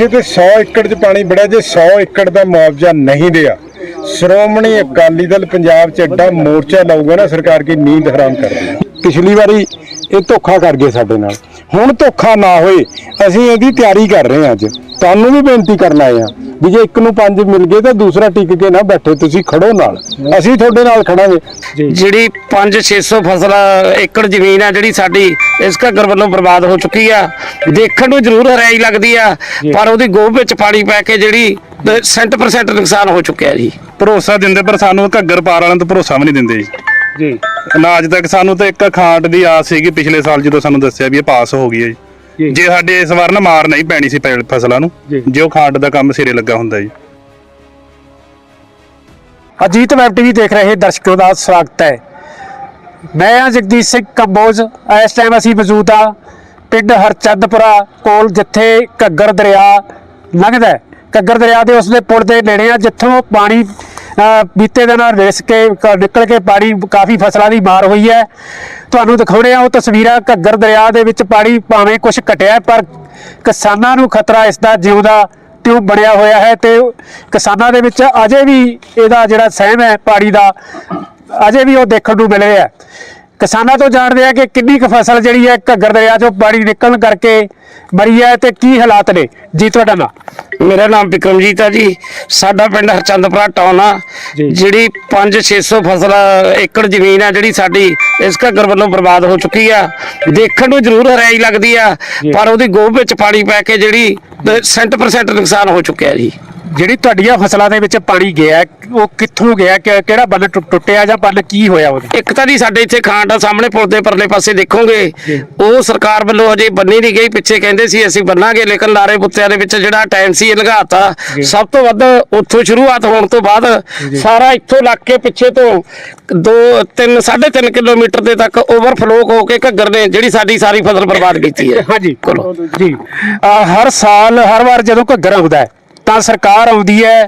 ਕਿਸੇ ਤੇ 100 ਏਕੜ 'ਚ ਪਾਣੀ ਬੜਿਆ ਜੇ 100 ਏਕੜ ਦਾ ਮੁਆਵਜ਼ਾ ਨਹੀਂ ਦਿਆ, ਸ਼੍ਰੋਮਣੀ ਅਕਾਲੀ ਦਲ ਪੰਜਾਬ 'ਚ ਐਡਾ ਮੋਰਚਾ ਲਾਊਗਾ ਨਾ, ਸਰਕਾਰ ਕੀ ਨੀਂਦ ਹਰਾਮ ਕਰ ਦੇਗੀ ਪਿਛਲੀ ਵਾਰੀ ਇਹ ਧੋਖਾ ਕਰ ਗਏ ਸਾਡੇ ਨਾਲ। ਹੁਣ ਧੋਖਾ ਨਾ ਹੋਏ ਅਸੀਂ ਇਹਦੀ ਤਿਆਰੀ ਕਰ ਰਹੇ ਹਾਂ ਅੱਜ। ਤੁਹਾਨੂੰ ਵੀ ਬੇਨਤੀ ਕਰਨ ਆਏ ਹਾਂ ਵੀ ਜੇ ਇੱਕ ਨੂੰ ਪੰਜ ਮਿਲ ਗਏ ਤਾਂ ਦੂਸਰਾ ਟਿਕ ਕੇ ਨਾ ਬੈਠੇ ਤੁਸੀਂ ਖੜੋ ਨਾਲ। ਅਸੀਂ ਤੁਹਾਡੇ ਨਾਲ ਖੜਾਂਗੇ। ਜਿਹੜੀ 5-600 ਫਸਲ ਏਕੜ ਜ਼ਮੀਨ ਆ ਜਿਹੜੀ ਸਾਡੀ ਇਸ ਘੱਗਰ ਵੱਲੋਂ ਬਰਬਾਦ ਹੋ ਚੁੱਕੀ ਆ। ਦੇਖਣ ਨੂੰ ਜ਼ਰੂਰ ਹਰਿਆਈ ਲੱਗਦੀ ਆ ਪਰ ਉਹਦੀ ਗੋਭ ਵਿੱਚ ਪਾਣੀ ਪੈ ਕੇ ਜਿਹੜੀ 100% ਨੁਕਸਾਨ ਹੋ ਚੁੱਕਿਆ ਜੀ। ਭਰੋਸਾ ਦਿੰਦੇ ਪਰ ਸਾਨੂੰ ਘੱਗਰ ਪਾਰ ਵਾਲਿਆਂ ਤੋਂ ਭਰੋਸਾ ਵੀ ਨਹੀਂ ਦਿੰਦੇ ਜੀ। ਜੀ। ਅਨਾਜ ਤੱਕ ਸਾਨੂੰ ਤਾਂ ਇੱਕ ਖਾਂਟ ਦੀ ਆਸ ਸੀਗੀ ਪਿਛਲੇ ਸਾਲ ਜਦੋਂ ਸਾਨੂੰ ਦੱਸਿਆ ਵੀ ਇਹ ਪਾਸ ਹੋ ਗਈ ਹੈ ਜੀ। ਜੀ। ਸਾਡੇ ਇਸ ਵਾਰ ਨਾ ਮਾਰ ਨਹੀਂ ਪੈਣੀ ਸੀ ਪੈ- ਫਸਲਾਂ ਨੂੰ ਜੀ। ਜੇ ਉਹ ਖਾਂਟ ਦਾ ਕੰਮ ਸਿਰੇ ਲੱਗਾ ਹੁੰਦਾ ਜੀ। ਅਜੀਤ ਵੈਬ ਟੀਵੀ ਦੇਖ ਰਹੇ ਦਰਸ਼ਕੋ ਦਾ ਸਵਾਗਤ ਹੈ। ਮੈਂ ਹਾਂ ਜਗਦੀਸ਼ ਸਿੰਘ ਕੰਬੋਜ। ਇਸ ਟਾਈਮ ਅਸੀਂ ਮੌਜੂਦ ਹਾਂ ਪਿੰਡ ਹਰਚੰਦਪੁਰਾ ਕੋਲ ਜਿੱਥੇ ਘੱਗਰ ਦਰਿਆ ਲੰਘਦਾ ਹੈ। ਘੱਗਰ ਦਰਿਆ ਦੇ ਉਸਦੇ ਪੁਲ ਦੇ ਨੇੜੇ ਆ ਜਿੱਥੋਂ ਪਾਣੀ ਬੀਤੇ ਦਿਨਾਂ ਰਿਸ ਕੇ ਨਿਕਲ ਕੇ ਪਾਣੀ ਕਾਫੀ ਫਸਲਾਂ ਦੀ ਮਾਰ ਹੋਈ ਹੈ। ਤੁਹਾਨੂੰ ਦਿਖਾਉਣੇ ਆ ਉਹ ਤਸਵੀਰਾਂ ਘੱਗਰ ਦਰਿਆ ਦੇ ਵਿੱਚ ਪਾਣੀ ਭਾਵੇਂ ਕੁਝ ਘਟਿਆ ਪਰ ਕਿਸਾਨਾਂ ਨੂੰ ਖਤਰਾ ਇਸ ਦਾ ਜਿਉਂਦਾ ਟਿਊਬ ਬਣਿਆ ਹੋਇਆ ਹੈ ਤੇ ਕਿਸਾਨਾਂ ਦੇ ਵਿੱਚ ਅਜੇ ਵੀ ਇਹਦਾ ਜਿਹੜਾ ਸਹਿਮ ਹੈ ਪਾਣੀ ਦਾ, ਅਜੇ ਵੀ ਉਹ ਦੇਖਣ ਨੂੰ ਮਿਲ ਰਿਹਾ ਹੈ। ਕਿਸਾਨਾਂ ਤੋਂ ਜਾਣਦੇ ਆ ਕਿ ਕਿੰਨੀ ਕੁ ਫਸਲ ਜਿਹੜੀ ਹੈ ਘੱਗਰ ਦਰਿਆ ਚੋਂ ਪਾਣੀ ਨਿਕਲਣ ਕਰਕੇ ਮਰੀ ਹੈ ਤੇ ਕੀ ਹਾਲਾਤ ਨੇ? ਜੀ ਤੁਹਾਡਾ ਨਾਮ? ਮੇਰਾ ਨਾਮ ਵਿਕਰਮਜੀਤ ਆ ਜੀ। ਸਾਡਾ ਪਿੰਡ ਹਰਚੰਦਪੁਰਾ ਟਾਉਨ ਆ। ਜਿਹੜੀ 5-600 ਫਸਲ ਏਕੜ ਜ਼ਮੀਨ ਆ ਜਿਹੜੀ ਸਾਡੀ ਇਸ ਘੱਗਰ ਵੱਲੋਂ ਬਰਬਾਦ ਹੋ ਚੁੱਕੀ ਆ। ਦੇਖਣ ਨੂੰ ਜ਼ਰੂਰ ਹਰਿਆਈ ਲੱਗਦੀ ਆ ਪਰ ਉਹਦੀ ਗੋਭ ਵਿੱਚ ਪਾਣੀ ਪੈ ਕੇ ਜਿਹੜੀ 100% ਨੁਕਸਾਨ ਹੋ ਚੁੱਕਿਆ ਜੀ। ਜਿਹੜੀ ਤੁਹਾਡੀਆਂ ਫਸਲਾਂ ਦੇ ਵਿੱਚ ਪਾਣੀ ਗਿਆ ਉਹ ਕਿੱਥੋਂ ਗਿਆ ਕਿ- ਕਿਹੜਾ ਬੰਨ ਟੁ- ਟੁੱਟਿਆ ਜਾਂ ਬੰਨ ਕੀ ਹੋਇਆ ਉਹਦੇ? ਇੱਕ ਤਾਂ ਜੀ ਸਾਡੇ ਇੱਥੇ ਖਾਂਡ ਸਾਹਮਣੇ ਪੁਲ ਦੇ ਪਰਲੇ ਪਾਸੇ ਦੇਖੋਗੇ ਉਹ ਸਰਕਾਰ ਵੱਲੋਂ ਅਜੇ ਬੰਨੀ ਨਹੀਂ ਗਈ ਪਿੱਛੇ ਕਹਿੰਦੇ ਸੀ ਅਸੀਂ ਬੰਨਾਂਗੇ ਲੇਕਿਨ ਲਾਰੇ ਬੁੱਤਿਆਂ ਦੇ ਵਿੱਚ ਜਿਹੜਾ ਟਾਈਮ ਸੀ ਇਹ ਲੰਘਾਤਾ। ਸਭ ਤੋਂ ਵੱਧ ਉੱਥੋਂ ਸ਼ੁਰੂਆਤ ਹੋਣ ਤੋਂ ਬਾਅਦ ਸਾਰਾ ਇੱਥੋਂ ਲੱਗ ਕੇ ਪਿੱਛੇ ਤੋਂ 2 3 3.5 ਕਿਲੋਮੀਟਰ ਦੇ ਤੱਕ ਓਵਰਫਲੋ ਹੋ ਕੇ ਘੱਗਰ ਨੇ ਜਿਹੜੀ ਸਾਡੀ ਸਾਰੀ ਫਸਲ ਬਰਬਾਦ ਕੀਤੀ ਹੈ। ਹਾਂਜੀ। ਜੀ। ਹਰ ਸਾਲ ਹਰ ਵਾਰ ਜਦੋਂ ਘੱਗਰ ਆਉਂਦਾ ਹੈ, ਤਾਂ ਸਰਕਾਰ ਆਉਂਦੀ ਹੈ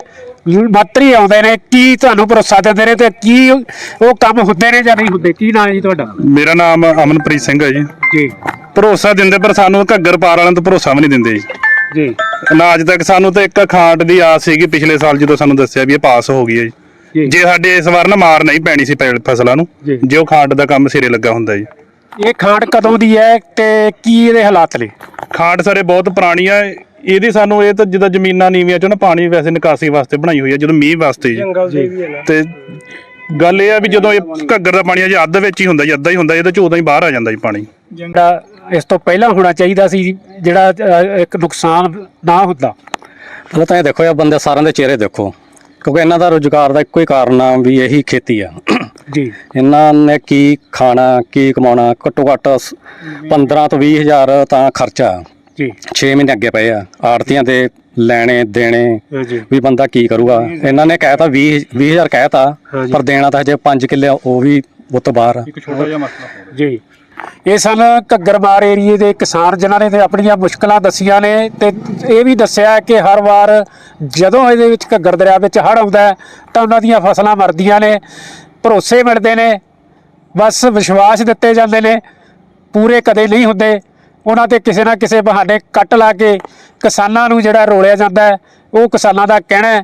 ਮਾਤਰੀ ਆਉਂਦੇ ਨੇ ਕੀ ਤੁਹਾਨੂੰ ਭਰੋਸਾ ਦਿੰਦੇ ਨੇ ਤੇ ਕੀ ਉਹ ਕੰਮ ਹੁੰਦੇ ਨੇ ਜਾਂ ਨਹੀਂ ਹੁੰਦੇ? ਕੀ ਨਾਂ ਹੈ ਜੀ ਤੁਹਾਡਾ? ਮੇਰਾ ਨਾਮ ਅਮਨਪ੍ਰੀਤ ਸਿੰਘ ਹੈ ਜੀ। ਜੀ। ਭਰੋਸਾ ਦਿੰਦੇ ਪਰ ਸਾਨੂੰ ਘੱਗਰ ਪਾਰ ਵਾਲਿਆਂ ਤੋਂ ਭਰੋਸਾ ਵੀ ਨਹੀਂ ਦਿੰਦੇ ਜੀ। ਜੀ। ਅਨਾਜ ਤੱਕ ਸਾਨੂੰ ਤਾਂ ਇੱਕ ਖਾਂਟ ਦੀ ਆਸ ਸੀਗੀ ਪਿਛਲੇ ਸਾਲ ਜਦੋਂ ਸਾਨੂੰ ਦੱਸਿਆ ਵੀ ਇਹ ਪਾਸ ਹੋ ਗਈ ਹੈ ਜੀ। ਜੀ। ਸਾਡੇ ਇਸ ਵਾਰ ਨਾ ਮਾਰ ਨਹੀਂ ਪੈਣੀ ਸੀ ਫਸਲਾਂ ਨੂੰ ਜੀ। ਉਹ ਖਾਂਟ ਦਾ ਕੰਮ ਸਿਰੇ ਲੱਗਾ ਹੁੰਦਾ ਜੀ। ਇਹ ਖਾਂਡ ਕਦੋਂ ਦੀ ਹੈ ਤੇ ਕੀ ਇਹਦੇ ਹਾਲਾਤ ਨੇ? ਖਾਂਡ ਸਾਰੇ ਬਹੁਤ ਪੁਰਾਣੀ ਆ ਇਹਦੀ ਸਾਨੂੰ ਇਹ ਤਾਂ ਜਿੱਦਾਂ ਜ਼ਮੀਨਾਂ ਨੀਵੀਆਂ ਚੋਂ ਨਾ ਪਾਣੀ ਵੈਸੇ ਨਿਕਾਸੀ ਵਾਸਤੇ ਬਣਾਈ ਹੋਈ ਆ ਜਦੋਂ ਮੀਂਹ ਵਾਸਤੇ ਜੀ। ਤੇ ਗੱਲ ਇਹ ਆ ਵੀ ਜਦੋਂ ਇਹ ਘੱਗਰ ਦਾ ਪਾਣੀ ਆ ਜੀ ਅੱਧ ਵਿੱਚ ਹੀ ਹੁੰਦਾ ਜੀ ਅੱਧਾ ਹੀ ਹੁੰਦਾ ਇਹਦੇ ਚ ਉਦੋਂ ਹੀ ਬਾਹਰ ਆ ਜਾਂਦਾ ਜੀ ਪਾਣੀ। ਜਿਹੜਾ ਇਸ ਤੋਂ ਪਹਿਲਾਂ ਹੋਣਾ ਚਾਹੀਦਾ ਸੀ ਜਿਹੜਾ ਇੱਕ ਨੁਕਸਾਨ ਨਾ ਹੁੰਦਾ। ਪਹਿਲਾਂ ਤਾਂ ਇਹ ਦੇਖੋ ਇਹ ਬੰਦੇ ਸਾਰਿਆਂ ਦੇ ਚਿਹਰੇ ਦੇਖੋ ਕਿਉਂਕਿ ਇਹਨਾਂ ਦਾ ਰੋਜ਼ਗਾਰ ਦਾ ਇੱਕੋ ਹੀ ਕਾਰਨ ਆ ਵੀ ਇਹੀ ਖੇਤੀ ਆ। ਜੀ। ਇਹਨਾਂ ਨੇ ਕੀ ਖਾਣਾ ਕੀ ਕਮਾਉਣਾ ਘੱਟੋ ਘੱਟ ਸ- 15 ਤੋਂ 20 ਹਜ਼ਾਰ ਤਾਂ ਖਰਚਾ। ਜੀ। 6 ਮਹੀਨੇ ਅੱਗੇ ਪਏ ਆ। ਆੜਤੀਆਂ ਦੇ ਲੈਣੇ ਦੇਣੇ ਜੀ। ਵੀ ਬੰਦਾ ਕੀ ਕਰੂਗਾ? ਇਹਨਾਂ ਨੇ ਕਹਿਤਾ 20 20000 ਕਹਿਤਾ। ਪਰ ਦੇਣਾ ਤਾਂ ਹਜੇ 5 ਕਿੱਲੇ ਉਹ ਵੀ ਉਹ ਤੋਂ ਬਾਹਰ ਆ। ਛੋਟਾ ਜਿਹਾ ਮਸਲਾ ਜੀ। ਇਹ ਸਨ ਘੱਗਰਮਾਰ ਏਰੀਏ ਦੇ ਕਿਸਾਨ ਜਿਨ੍ਹਾਂ ਨੇ ਤੇ ਆਪਣੀਆਂ ਮੁਸ਼ਕਲਾਂ ਦੱਸੀਆਂ ਨੇ ਤੇ ਇਹ ਵੀ ਦੱਸਿਆ ਕਿ ਹਰ ਵਾਰ ਜਦੋਂ ਇਹਦੇ ਵਿੱਚ ਘੱਗਰ ਦਰਿਆ ਵਿੱਚ ਹੜ੍ਹ ਆਉਂਦਾ ਹੈ, ਤਾਂ ਉਹਨਾਂ ਦੀਆਂ ਫਸਲਾਂ ਮਰਦੀਆਂ ਨੇ ਭਰੋਸੇ ਮਿਲਦੇ ਨੇ ਬਸ ਵਿਸ਼ਵਾਸ ਦਿੱਤੇ ਜਾਂਦੇ ਨੇ ਪੂਰੇ ਕਦੇ ਨਹੀਂ ਹੁੰਦੇ। ਉਹਨਾਂ ਤੇ ਕਿਸੇ ਨਾ ਕਿਸੇ ਬਹਾਨੇ ਕੱਟ ਲਾ ਕੇ ਕਿਸਾਨਾਂ ਨੂੰ ਜਿਹੜਾ ਰੋਲਿਆ ਜਾਂਦਾ ਹੈ, ਉਹ ਕਿਸਾਨਾਂ ਦਾ ਕਹਿਣਾ ਹੈ।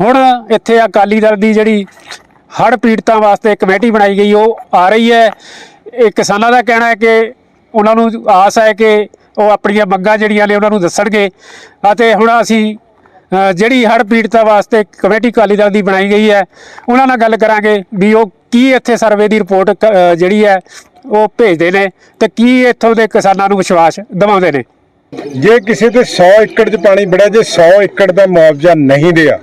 ਹੁਣ ਇੱਥੇ ਅਕਾਲੀ ਦਲ ਦੀ ਜਿਹੜੀ ਹੜ੍ਹ ਪੀੜਤਾਂ ਵਾਸਤੇ ਕਮੇਟੀ ਬਣਾਈ ਗਈ, ਉਹ ਆ ਰਹੀ ਹੈ। ਇਹ ਕਿਸਾਨਾਂ ਦਾ ਕਹਿਣਾ ਹੈ ਕਿ ਉਹਨਾਂ ਨੂੰ ਆਸ ਹੈ ਕਿ ਉਹ ਆਪਣੀਆਂ ਮੰਗਾਂ ਜਿਹੜੀਆਂ ਨੇ ਉਹਨਾਂ ਨੂੰ ਦੱਸਣਗੇ। ਅਤੇ ਹੁਣ ਅਸੀਂ ਜਿਹੜੀ ਹੜ੍ਹ ਪੀੜਤਾਂ ਵਾਸਤੇ ਕਮੇਟੀ ਅਕਾਲੀ ਦਲ ਦੀ ਬਣਾਈ ਗਈ ਹੈ, ਉਹਨਾਂ ਨਾਲ ਗੱਲ ਕਰਾਂਗੇ। ਵੀ ਉਹ ਕੀ ਇੱਥੇ ਸਰਵੇ ਦੀ ਰਿਪੋਰਟ ਜਿਹੜੀ ਹੈ ਉਹ ਭੇਜਦੇ ਨੇ ਤੇ ਕੀ ਇੱਥੋਂ ਦੇ ਕਿਸਾਨਾਂ ਨੂੰ ਵਿਸ਼ਵਾਸ ਦਿਵਾਉਂਦੇ ਨੇ? ਜੇ ਕਿਸੇ ਤੇ 100 ਏਕੜ 'ਚ ਪਾਣੀ ਬੜਿਆ ਜੇ 100 ਏਕੜ ਦਾ ਮੁਆਵਜ਼ਾ ਨਹੀਂ ਦਿਆ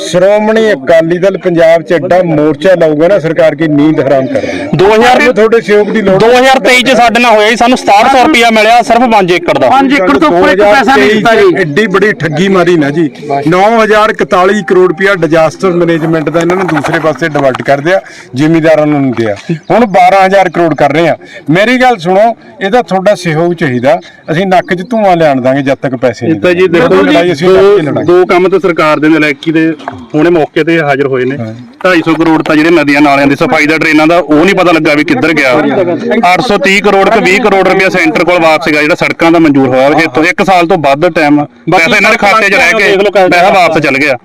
ਸ਼੍ਰੋਮਣੀ ਅਕਾਲੀ ਦਲ ਪੰਜਾਬ 'ਚ ਐਡਾ ਮੋਰਚਾ ਲਾਊਗਾ ਨਾ ਸਰਕਾਰ ਕੀ ਨੀਂਦ ਹਰਾਮ ਕਰ ਦੇਗੀ 2000 ਸਾਨੂੰ ਤੁਹਾਡੇ ਸਹਿਯੋਗ ਦੀ ਲੋੜ 2023 ਚ ਸਾਡੇ ਨਾਲ ਹੋਇਆ ਜੀ ਸਾਨੂੰ 6700 ਰੁਪਇਆ ਮਿਲਿਆ ਸਿਰਫ 5 ਏਕੜ ਦਾ। 5 ਏਕੜ ਤੋਂ ਉੱਪਰ ਇੱਕ ਪੈਸਾ ਨਹੀਂ ਦਿੱਤਾ ਜੀ। ਐਡੀ ਬੜੀ ਠੱਗੀ ਮਾਰੀ ਨਾ ਜੀ। 9041 ਕਰੋੜ ਰੁਪਇਆ ਡਿਜ਼ਾਸਟਰ ਮੈਨੇਜਮੈਂਟ ਦਾ ਇਹਨਾਂ ਨੇ ਦੂਸਰੇ ਪਾਸੇ ਡਿਵਰਟ ਕਰ ਦਿਆ ਜ਼ਿਮੀਦਾਰਾਂ ਨੂੰ ਨਹੀਂ ਦਿਆ। ਹੁਣ 12000 ਕਰੋੜ ਕਰ ਰਹੇ ਆ। ਮੇਰੀ ਗੱਲ ਸੁਣੋ ਇਹਦਾ ਤੁਹਾਡਾ ਸਹਿਯੋਗ ਚਾਹੀਦਾ। ਅਸੀਂ ਨੱਕ 'ਚ ਧੂਆਂ ਲਿਆਣ ਦਾਂਗੇ ਜਦ ਤੱਕ ਪੈਸੇ ਨਹੀਂ ਤਾਂ ਜੀ ਦੇਖੋ ਦੋ ਦੋ ਕੰਮ ਤਾਂ ਸਰਕਾਰ ਦੇ ਨਲਾਇਕੀ ਦੇ ਹੁਣੇ ਮੌਕੇ ਤੇ ਹਾਜ਼ਰ ਹੋਏ ਨੇ। 250 ਕਰੋੜ ਤਾਂ ਜਿਹੜੇ ਨਦੀਆਂ ਨਾਲਿਆਂ ਦੀ ਸਫ਼ਾਈ ਦਾ ਡਰੇਨਾਂ ਦਾ ਉਹ ਨਹੀਂ ਪਤਾ ਲੱਗਾ ਵੀ ਕਿੱਧਰ ਗਿਆ। 830 ਕਰੋੜ ਕਿ 20 ਕਰੋੜ ਰੁਪਇਆ ਸੈਂਟਰ ਕੋਲ ਵਾਪਸ ਸੀਗਾ ਜਿਹੜਾ ਸੜਕਾਂ ਦਾ ਮਨਜ਼ੂਰ ਹੋਇਆ। ਇਹ ਤੋਂ ਇੱਕ ਸਾਲ ਤੋਂ ਵੱਧ ਟਾਈਮ ਪੈਸਾ ਇਹਨਾਂ ਦੇ ਖਾਤੇ 'ਚ ਰਹਿ ਕੇ ਪੈਸਾ ਵਾਪਸ ਚੱਲ ਗਿਆ।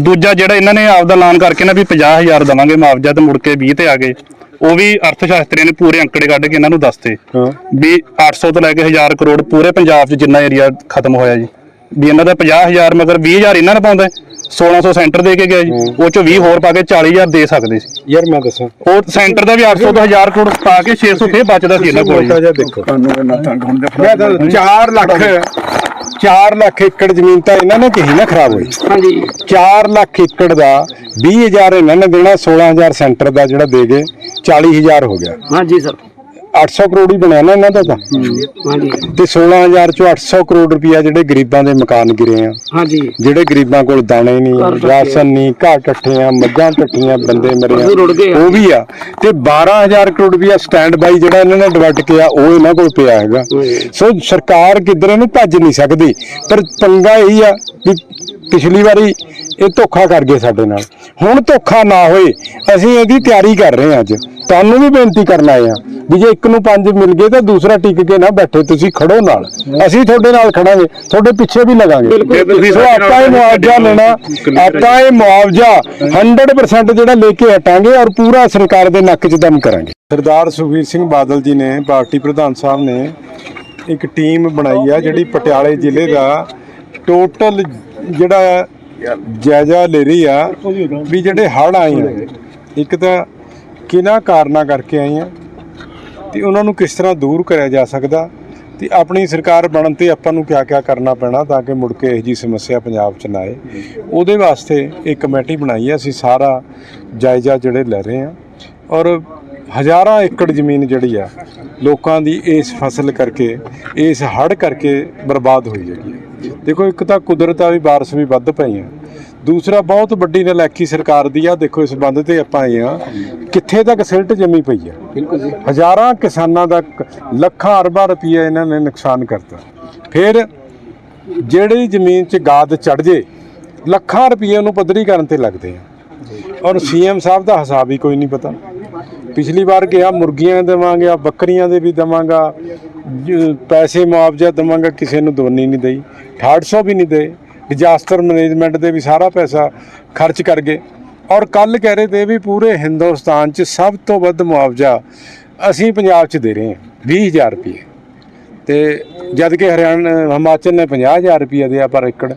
ਦੂਜਾ ਜਿਹੜਾ ਇਹਨਾਂ ਨੇ ਆਪਦਾ ਐਲਾਨ ਕਰਕੇ ਨਾ ਵੀ 50000 ਦਵਾਂਗੇ ਮੁਆਵਜ਼ਾ ਤੇ ਮੁੜ ਕੇ 20 ਤੇ ਆ ਗਏ। ਉਹ ਵੀ ਅਰਥ ਸ਼ਾਸਤਰੀਆਂ ਨੇ ਪੂਰੇ ਅੰਕੜੇ ਕੱਢ ਕੇ ਇਹਨਾਂ ਨੂੰ ਦੱਸਤੇ ਵੀ 800 ਤੋਂ ਲੈ ਕੇ 1000 ਕਰੋੜ ਪੂਰੇ ਪੰਜਾਬ 'ਚ ਜਿੰਨਾ ਏਰੀਆ ਖਤਮ ਹੋਇਆ ਜੀ। ਵੀ ਇਹਨਾਂ ਦਾ 50000 ਮਗਰ 20000 ਇਹਨਾਂ ਨੇ ਪਾਉਂਦਾ 1600 ਸੈਂਟਰ ਦੇ ਕੇ ਗਿਆ ਜੀ। ਉਹ ਚੋਂ 20 ਹੋਰ ਪਾ ਕੇ 40000 ਦੇ ਸਕਦੇ ਸੀ। ਯਾਰ ਮੈਂ ਦੱਸਾਂ। ਉਹ ਸੈਂਟਰ ਦਾ ਵੀ 800 ਤੋਂ 1000 ਕਰੋੜ ਪਾ ਕੇ 600 ਫੇਰ ਬਚਦਾ ਸੀ ਇਹਨਾਂ ਕੋਲ ਜੀ। ਦੇਖੋ। ਮੈਂ ਤਾਂ 4 ਲੱਖ 4 ਲੱਖ ਏਕੜ ਜ਼ਮੀਨ ਤਾਂ ਇਹਨਾਂ ਨੇ ਕਹੀ ਨਾ ਖਰਾਬ ਹੋਈ। ਹਾਂਜੀ। 4 ਲੱਖ ਏਕੜ ਦਾ 20000 ਇਹਨਾਂ ਨੇ ਦੇਣਾ 16000 ਸੈਂਟਰ ਦਾ ਜਿਹੜਾ ਦੇ ਗਏ 40000 ਹੋ ਗਿਆ। ਹਾਂਜੀ ਸਰ। 800 ਕਰੋੜ ਹੀ ਬਣਿਆ ਨਾ ਇਹਨਾਂ ਦਾ ਤਾਂ। ਹਾਂਜੀ। ਤੇ 16000 ਚੋਂ 800 ਕਰੋੜ ਰੁਪਇਆ ਜਿਹੜੇ ਗਰੀਬਾਂ ਦੇ ਮਕਾਨ ਗਿਰੇ ਆ। ਹਾਂਜੀ। ਜਿਹੜੇ ਗਰੀਬਾਂ ਕੋਲ ਦਾਣੇ ਨਹੀਂ ਆ। ਰਾਸ਼ਨ ਨਹੀਂ ਘਰ ਟੱਠੀਆਂ ਮੱਝਾਂ ਟੱਠੀਆਂ ਬੰਦੇ ਮਰੇ ਆ। ਉਹ ਵੀ ਆ। ਤੇ 12000 ਕਰੋੜ ਰੁਪਇਆ ਸਟੈਂਡ ਬਾਈ ਜਿਹੜਾ ਇਹਨਾਂ ਨੇ ਡਿਵੈਲਟ ਕੀਤਾ ਉਹ ਇਹਨਾਂ ਕੋਲ ਪਿਆ ਹੈਗਾ। ਸੋ ਸਰਕਾਰ ਕਿਧਰੇ ਨੂੰ ਭੱਜ ਨਹੀਂ ਸਕਦੀ। ਪਰ ਪੰਗਾ ਇਹੀ ਆ ਵੀ ਪਿਛਲੀ ਵਾਰੀ ਇਹ ਧੋਖਾ ਕਰ ਗਏ ਸਾਡੇ ਨਾਲ। ਹੁਣ ਧੋਖਾ ਨਾ ਹੋਏ ਅਸੀਂ ਇਹਦੀ ਤਿਆਰੀ ਕਰ ਰਹੇ ਹਾਂ ਅੱਜ। ਤੁਹਾਨੂੰ ਵੀ ਬੇਨਤੀ ਕਰਨ ਆਏ ਆ ਵੀ ਜੇ ਇੱਕ ਨੂੰ ਪੰਜ ਮਿਲ ਗਏ ਤਾਂ ਦੂਸਰਾ ਟਿਕ ਕੇ ਨਾ ਬੈਠੇ ਤੁਸੀਂ ਖੜੋ ਨਾਲ। ਅਸੀਂ ਤੁਹਾਡੇ ਨਾਲ ਖੜਾਂਗੇ ਤੁਹਾਡੇ ਪਿੱਛੇ ਵੀ ਲਗਾਂਗੇ। ਤੁਸੀਂ ਸੋ ਆਪਾਂ ਇਹ ਮੁਆਵਜ਼ਾ ਲੈਣਾ ਆਪਾਂ ਇਹ ਮੁਆਵਜ਼ਾ 100% ਜਿਹੜਾ ਲੈ ਕੇ ਹਟਾਂਗੇ ਔਰ ਪੂਰਾ ਸਰਕਾਰ ਦੇ ਨੱਕ 'ਚ ਦਮ ਕਰਾਂਗੇ। ਸਰਦਾਰ ਸੁਖਬੀਰ ਸਿੰਘ ਬਾਦਲ ਜੀ ਨੇ ਪਾਰਟੀ ਪ੍ਰਧਾਨ ਸਾਹਿਬ ਨੇ ਇੱਕ ਟੀਮ ਬਣਾਈ ਆ ਜਿਹੜੀ ਪਟਿਆਲੇ ਜ਼ਿਲ੍ਹੇ ਦਾ ਟੋਟਲ ਜਿਹੜਾ ਜਾਇਜ਼ਾ ਲੈ ਰਹੀ ਆ, ਵੀ ਜਿਹੜੇ ਹੜ੍ਹ ਆਏ ਆ, ਇੱਕ ਤਾਂ ਕਿਹਨਾਂ ਕਾਰਨਾਂ ਕਰਕੇ ਆਏ ਆ, ਤੇ ਉਹਨਾਂ ਨੂੰ ਕਿਸ ਤਰ੍ਹਾਂ ਦੂਰ ਕਰਿਆ ਜਾ ਸਕਦਾ, ਤੇ ਆਪਣੀ ਸਰਕਾਰ ਬਣਨ ਤੇ ਆਪਾਂ ਨੂੰ ਕਿਆ ਕਿਆ ਕਰਨਾ ਪੈਣਾ ਤਾਂ ਕਿ ਮੁੜ ਕੇ ਇਹ ਜੀ ਸਮੱਸਿਆ ਪੰਜਾਬ 'ਚ ਨਾ ਆਏ। ਉਹਦੇ ਵਾਸਤੇ ਇੱਕ ਕਮੇਟੀ ਬਣਾਈ ਹੈ ਅਸੀਂ ਸਾਰਾ ਜਾਇਜ਼ਾ ਜਿਹੜੇ ਲੈ ਰਹੇ ਹਾਂ ਔਰ ਹਜ਼ਾਰਾਂ ਏਕੜ ਜ਼ਮੀਨ ਜਿਹੜੀ ਆ ਲੋਕਾਂ ਦੀ ਇਸ ਫਸਲ ਕਰਕੇ ਇਸ ਹੜ੍ਹ ਕਰਕੇ ਬਰਬਾਦ ਹੋਈ ਹੈਗੀ। ਦੇਖੋ ਇੱਕ ਤਾਂ ਕੁਦਰਤ ਆ ਵੀ ਬਾਰਿਸ਼ ਵੀ ਵੱਧ ਪਈ ਆ। ਦੂਸਰਾ ਬਹੁਤ ਵੱਡੀ ਨਲਾਇਕੀ ਸਰਕਾਰ ਦੀ ਆ। ਦੇਖੋ ਇਸ ਬੰਦ ਤੇ ਆਪਾਂ ਆਏ ਆ। ਕਿੱਥੇ ਤੱਕ ਸਿਲਟ ਜੰਮੀ ਪਈ ਆ? ਬਿਲਕੁਲ ਜੀ। ਹਜ਼ਾਰਾਂ ਕਿਸਾਨਾਂ ਦਾ ਲੱਖਾਂ ਅਰਬਾਂ ਰੁਪਏ ਇਹਨਾਂ ਨੇ ਨੁਕਸਾਨ ਕਰਤਾ। ਫਿਰ ਜਿਹੜੀ ਜ਼ਮੀਨ 'ਚ ਗਾਦ ਚੜ ਜੇ ਲੱਖਾਂ ਰੁਪਏ ਉਹਨੂੰ ਪੱਧਰੀ ਕਰਨ ਤੇ ਲੱਗਦੇ ਆ। ਔਰ ਸੀਐਮ ਸਾਹਿਬ ਦਾ ਹਿਸਾਬ ਹੀ ਕੋਈ ਨਹੀਂ ਪਤਾ। ਪਿਛਲੀ ਵਾਰ ਕਿਹਾ ਮੁਰਗੀਆਂ ਦੇਵਾਂਗੇ ਆ ਬੱਕਰੀਆਂ ਦੇ ਵੀ ਦੇਵਾਂਗਾ ਪੈਸੇ ਮੁਆਵਜ਼ਾ ਦੇਵਾਂਗਾ, ਕਿਸੇ ਨੂੰ ਦੋਨੀ ਨਹੀਂ ਦਈ। 850 ਵੀ ਨਹੀਂ ਦੇ ਡਿਜ਼ਾਸਟਰ ਮੈਨੇਜਮੈਂਟ ਦੇ ਵੀ ਸਾਰਾ ਪੈਸਾ ਖਰਚ ਕਰ ਗਏ। ਔਰ ਕੱਲ ਕਹਿ ਰਹੇ ਤੇ ਵੀ ਪੂਰੇ ਹਿੰਦੁਸਤਾਨ 'ਚ ਸਭ ਤੋਂ ਵੱਧ ਮੁਆਵਜ਼ਾ ਅਸੀਂ ਪੰਜਾਬ 'ਚ ਦੇ ਰਹੇ ਹਾਂ 20000 ਰੁਪਏ ਤੇ ਜਦ ਕਿ ਹਰਿਆਣਾ, ਹਿਮਾਚਲ ਨੇ 50000 ਰੁਪਏ ਦਿਆ ਪਰ ਏਕੜ।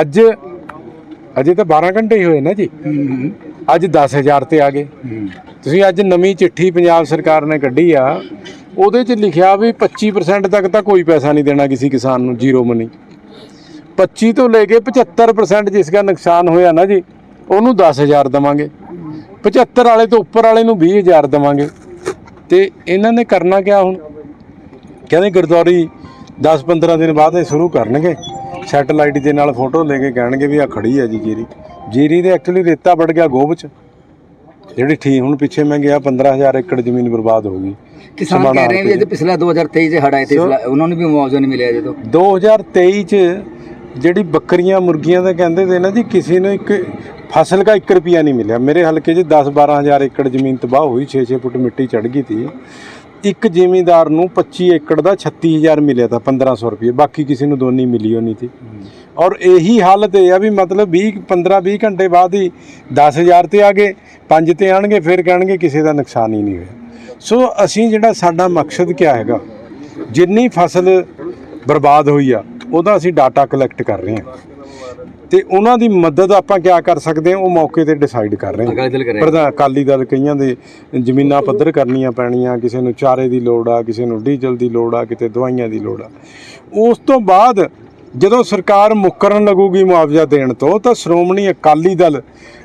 ਅੱਜ, ਅਜੇ ਤਾਂ 12 ਘੰਟੇ ਹੀ ਹੋਏ ਨਾ ਜੀ। ਅੱਜ 10000 ਤੇ ਆ ਗਏ। ਤੁਸੀਂ ਅੱਜ ਨਵੀਂ ਚਿੱਠੀ ਪੰਜਾਬ ਸਰਕਾਰ ਨੇ ਕੱਢੀ ਆ ਉਹਦੇ 'ਚ ਲਿਖਿਆ ਵੀ 25% ਤੱਕ ਤਾਂ ਕੋਈ ਪੈਸਾ ਨਹੀਂ ਦੇਣਾ ਕਿਸੇ ਕਿਸਾਨ ਨੂੰ ਜ਼ੀਰੋ ਮਨੀ 25 ਤੋਂ ਲੈ ਕੇ 75% ਜਿਸ ਦਾ ਨੁਕਸਾਨ ਹੋਇਆ ਨਾ ਜੀ ਉਹਨੂੰ 10000 ਦਵਾਂਗੇ। 75 ਵਾਲੇ ਤੋਂ ਉੱਪਰ ਵਾਲੇ ਨੂੰ 20000 ਦਵਾਂਗੇ। ਤੇ ਇਹਨਾਂ ਨੇ ਕਰਨਾ ਕਿਆ ਹੁਣ? ਕਹਿੰਦੇ ਗੁਰਦੁਆਰੀ 10-15 ਦਿਨ ਬਾਅਦ ਇਹ ਸ਼ੁਰੂ ਕਰਨਗੇ। ਸੈਟੇਲਾਈਟ ਦੇ ਨਾਲ ਫੋਟੋ ਲੈ ਕੇ ਕਹਿਣਗੇ ਵੀ ਆ ਖੜੀ ਹੈ ਜੀ ਜੀਰੀ। ਜੀਰੀ ਦੇ ਐਕਚੁਅਲੀ ਰੇਤਾ ਵੜ ਗਿਆ ਗੋਭ ਚ। ਜਿਹੜੀ ਠੀਕ ਹੁਣ ਪਿੱਛੇ ਮੈਂ ਗਿਆ 15000 ਏਕੜ ਜ਼ਮੀਨ ਬਰਬਾਦ ਹੋ ਗਈ। ਕਿਸਾਨ ਕਹਿ ਰਹੇ ਵੀ ਇਹ ਪਿਛਲਾ 2023 ਚ ਹੜ੍ਹ ਆਏ ਤੇ ਉਹਨਾਂ ਨੂੰ ਵੀ ਮੁਆਵਜ਼ਾ ਨਹੀਂ ਮਿਲਿਆ ਜਦੋਂ। 2023 ਚ ਜਿਹੜੀ ਬੱਕਰੀਆਂ ਮੁਰਗੀਆਂ ਦਾ ਕਹਿੰਦੇ ਤੇ ਨਾ ਜੀ ਕਿਸੇ ਨੂੰ ਇੱਕ ਫਸਲ ਦਾ 1 ਰੁਪਿਆ ਨਹੀਂ ਮਿਲਿਆ। ਮੇਰੇ ਹਲਕੇ 'ਚ 10 12000 ਏਕੜ ਜ਼ਮੀਨ ਤਬਾਹ ਹੋਈ 6-6 ਫੁੱਟ ਮਿੱਟੀ ਚੜ ਗਈ ਤੀ। ਇੱਕ ਜ਼ਿਮੀਂਦਾਰ ਨੂੰ 25 ਏਕੜ ਦਾ 36000 ਮਿਲਿਆ ਤਾਂ 1500 ਰੁਪਏ। ਬਾਕੀ ਕਿਸੇ ਨੂੰ ਦੋਨੀ ਮਿਲੀ ਹੋਣੀ ਸੀ। ਔਰ ਇਹੀ ਹਾਲਤ ਇਹ ਆ ਵੀ ਮਤਲਬ 20 15 20 ਘੰਟੇ ਬਾਅਦ ਹੀ 10000 ਤੇ ਆ ਗਏ 5 ਤੇ ਆਣਗੇ, ਫਿਰ ਕਹਿਣਗੇ ਕਿਸੇ ਦਾ ਨੁਕਸਾਨ ਹੀ ਨਹੀਂ ਹੋਇਆ। ਸੋ ਅਸੀਂ ਜਿਹੜਾ ਸਾਡਾ ਮਕਸਦ ਕਿਆ ਹੈਗਾ, ਜਿੰਨੀ ਫਸਲ ਬਰਬਾਦ ਹੋਈ ਆ, ਉਹਦਾ ਅਸੀਂ ਡਾਟਾ ਕਲੈਕਟ ਕਰ ਰਹੇ ਹਾਂ। ਤੇ ਉਹਨਾਂ ਦੀ ਮਦਦ ਆਪਾਂ ਕਿਆ ਕਰ ਸਕਦੇ ਹਾਂ ਉਹ ਮੌਕੇ ਤੇ ਡਿਸਾਈਡ ਕਰ ਰਹੇ ਅਕਾਲੀ ਦਲ ਹਾਂ ਕਰੇਗਾ। ਪ੍ਰਧਾਨ ਅਕਾਲੀ ਦਲ ਕਈਆਂ ਦੇ ਜ਼ਮੀਨਾਂ ਪੱਧਰ ਕਰਨੀਆਂ ਪੈਣੀਆਂ ਕਿਸੇ ਨੂੰ ਚਾਰੇ ਦੀ ਲੋੜ ਆ ਕਿਸੇ ਨੂੰ ਡੀਜ਼ਲ ਦੀ ਲੋੜ ਆ ਕਿਤੇ ਦਵਾਈਆਂ ਦੀ ਲੋੜ ਆ ਉਸ ਤੋਂ ਬਾਅਦ ਜਦੋਂ ਸਰਕਾਰ ਮੁੱਕਰਨ ਲੱਗੂਗੀ ਮੁਆਵਜ਼ਾ ਦੇਣ ਤੋਂ ਤਾਂ ਸ਼੍ਰੋਮਣੀ ਅਕਾਲੀ ਦਲ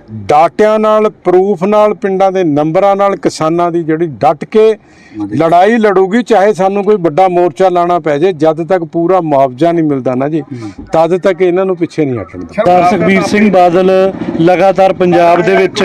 ਡਾਟਿਆਂ ਨਾਲ ਪ੍ਰੂਫ ਨਾਲ ਪਿੰਡਾਂ ਦੇ ਨੰਬਰਾਂ ਨਾਲ ਕਿਸਾਨਾਂ ਦੀ ਜਿਹੜੀ ਡਟ ਕੇ ਲੜਾਈ ਲੜੂਗੀ ਚਾਹੇ ਸਾਨੂੰ ਕੋਈ ਵੱਡਾ ਮੋਰਚਾ ਲਾਣਾ ਪੈ ਜੇ ਜਦ ਤੱਕ ਪੂਰਾ ਮੁਆਵਜ਼ਾ ਨਹੀਂ ਮਿਲਦਾ ਨਾ ਜੀ ਤਦ ਤੱਕ ਇਹਨਾਂ ਨੂੰ ਪਿੱਛੇ ਨਹੀਂ ਹਟਣ ਸੁਖਬੀਰ ਸਿੰਘ ਬਾਦਲ ਲਗਾਤਾਰ ਪੰਜਾਬ ਦੇ ਵਿੱਚ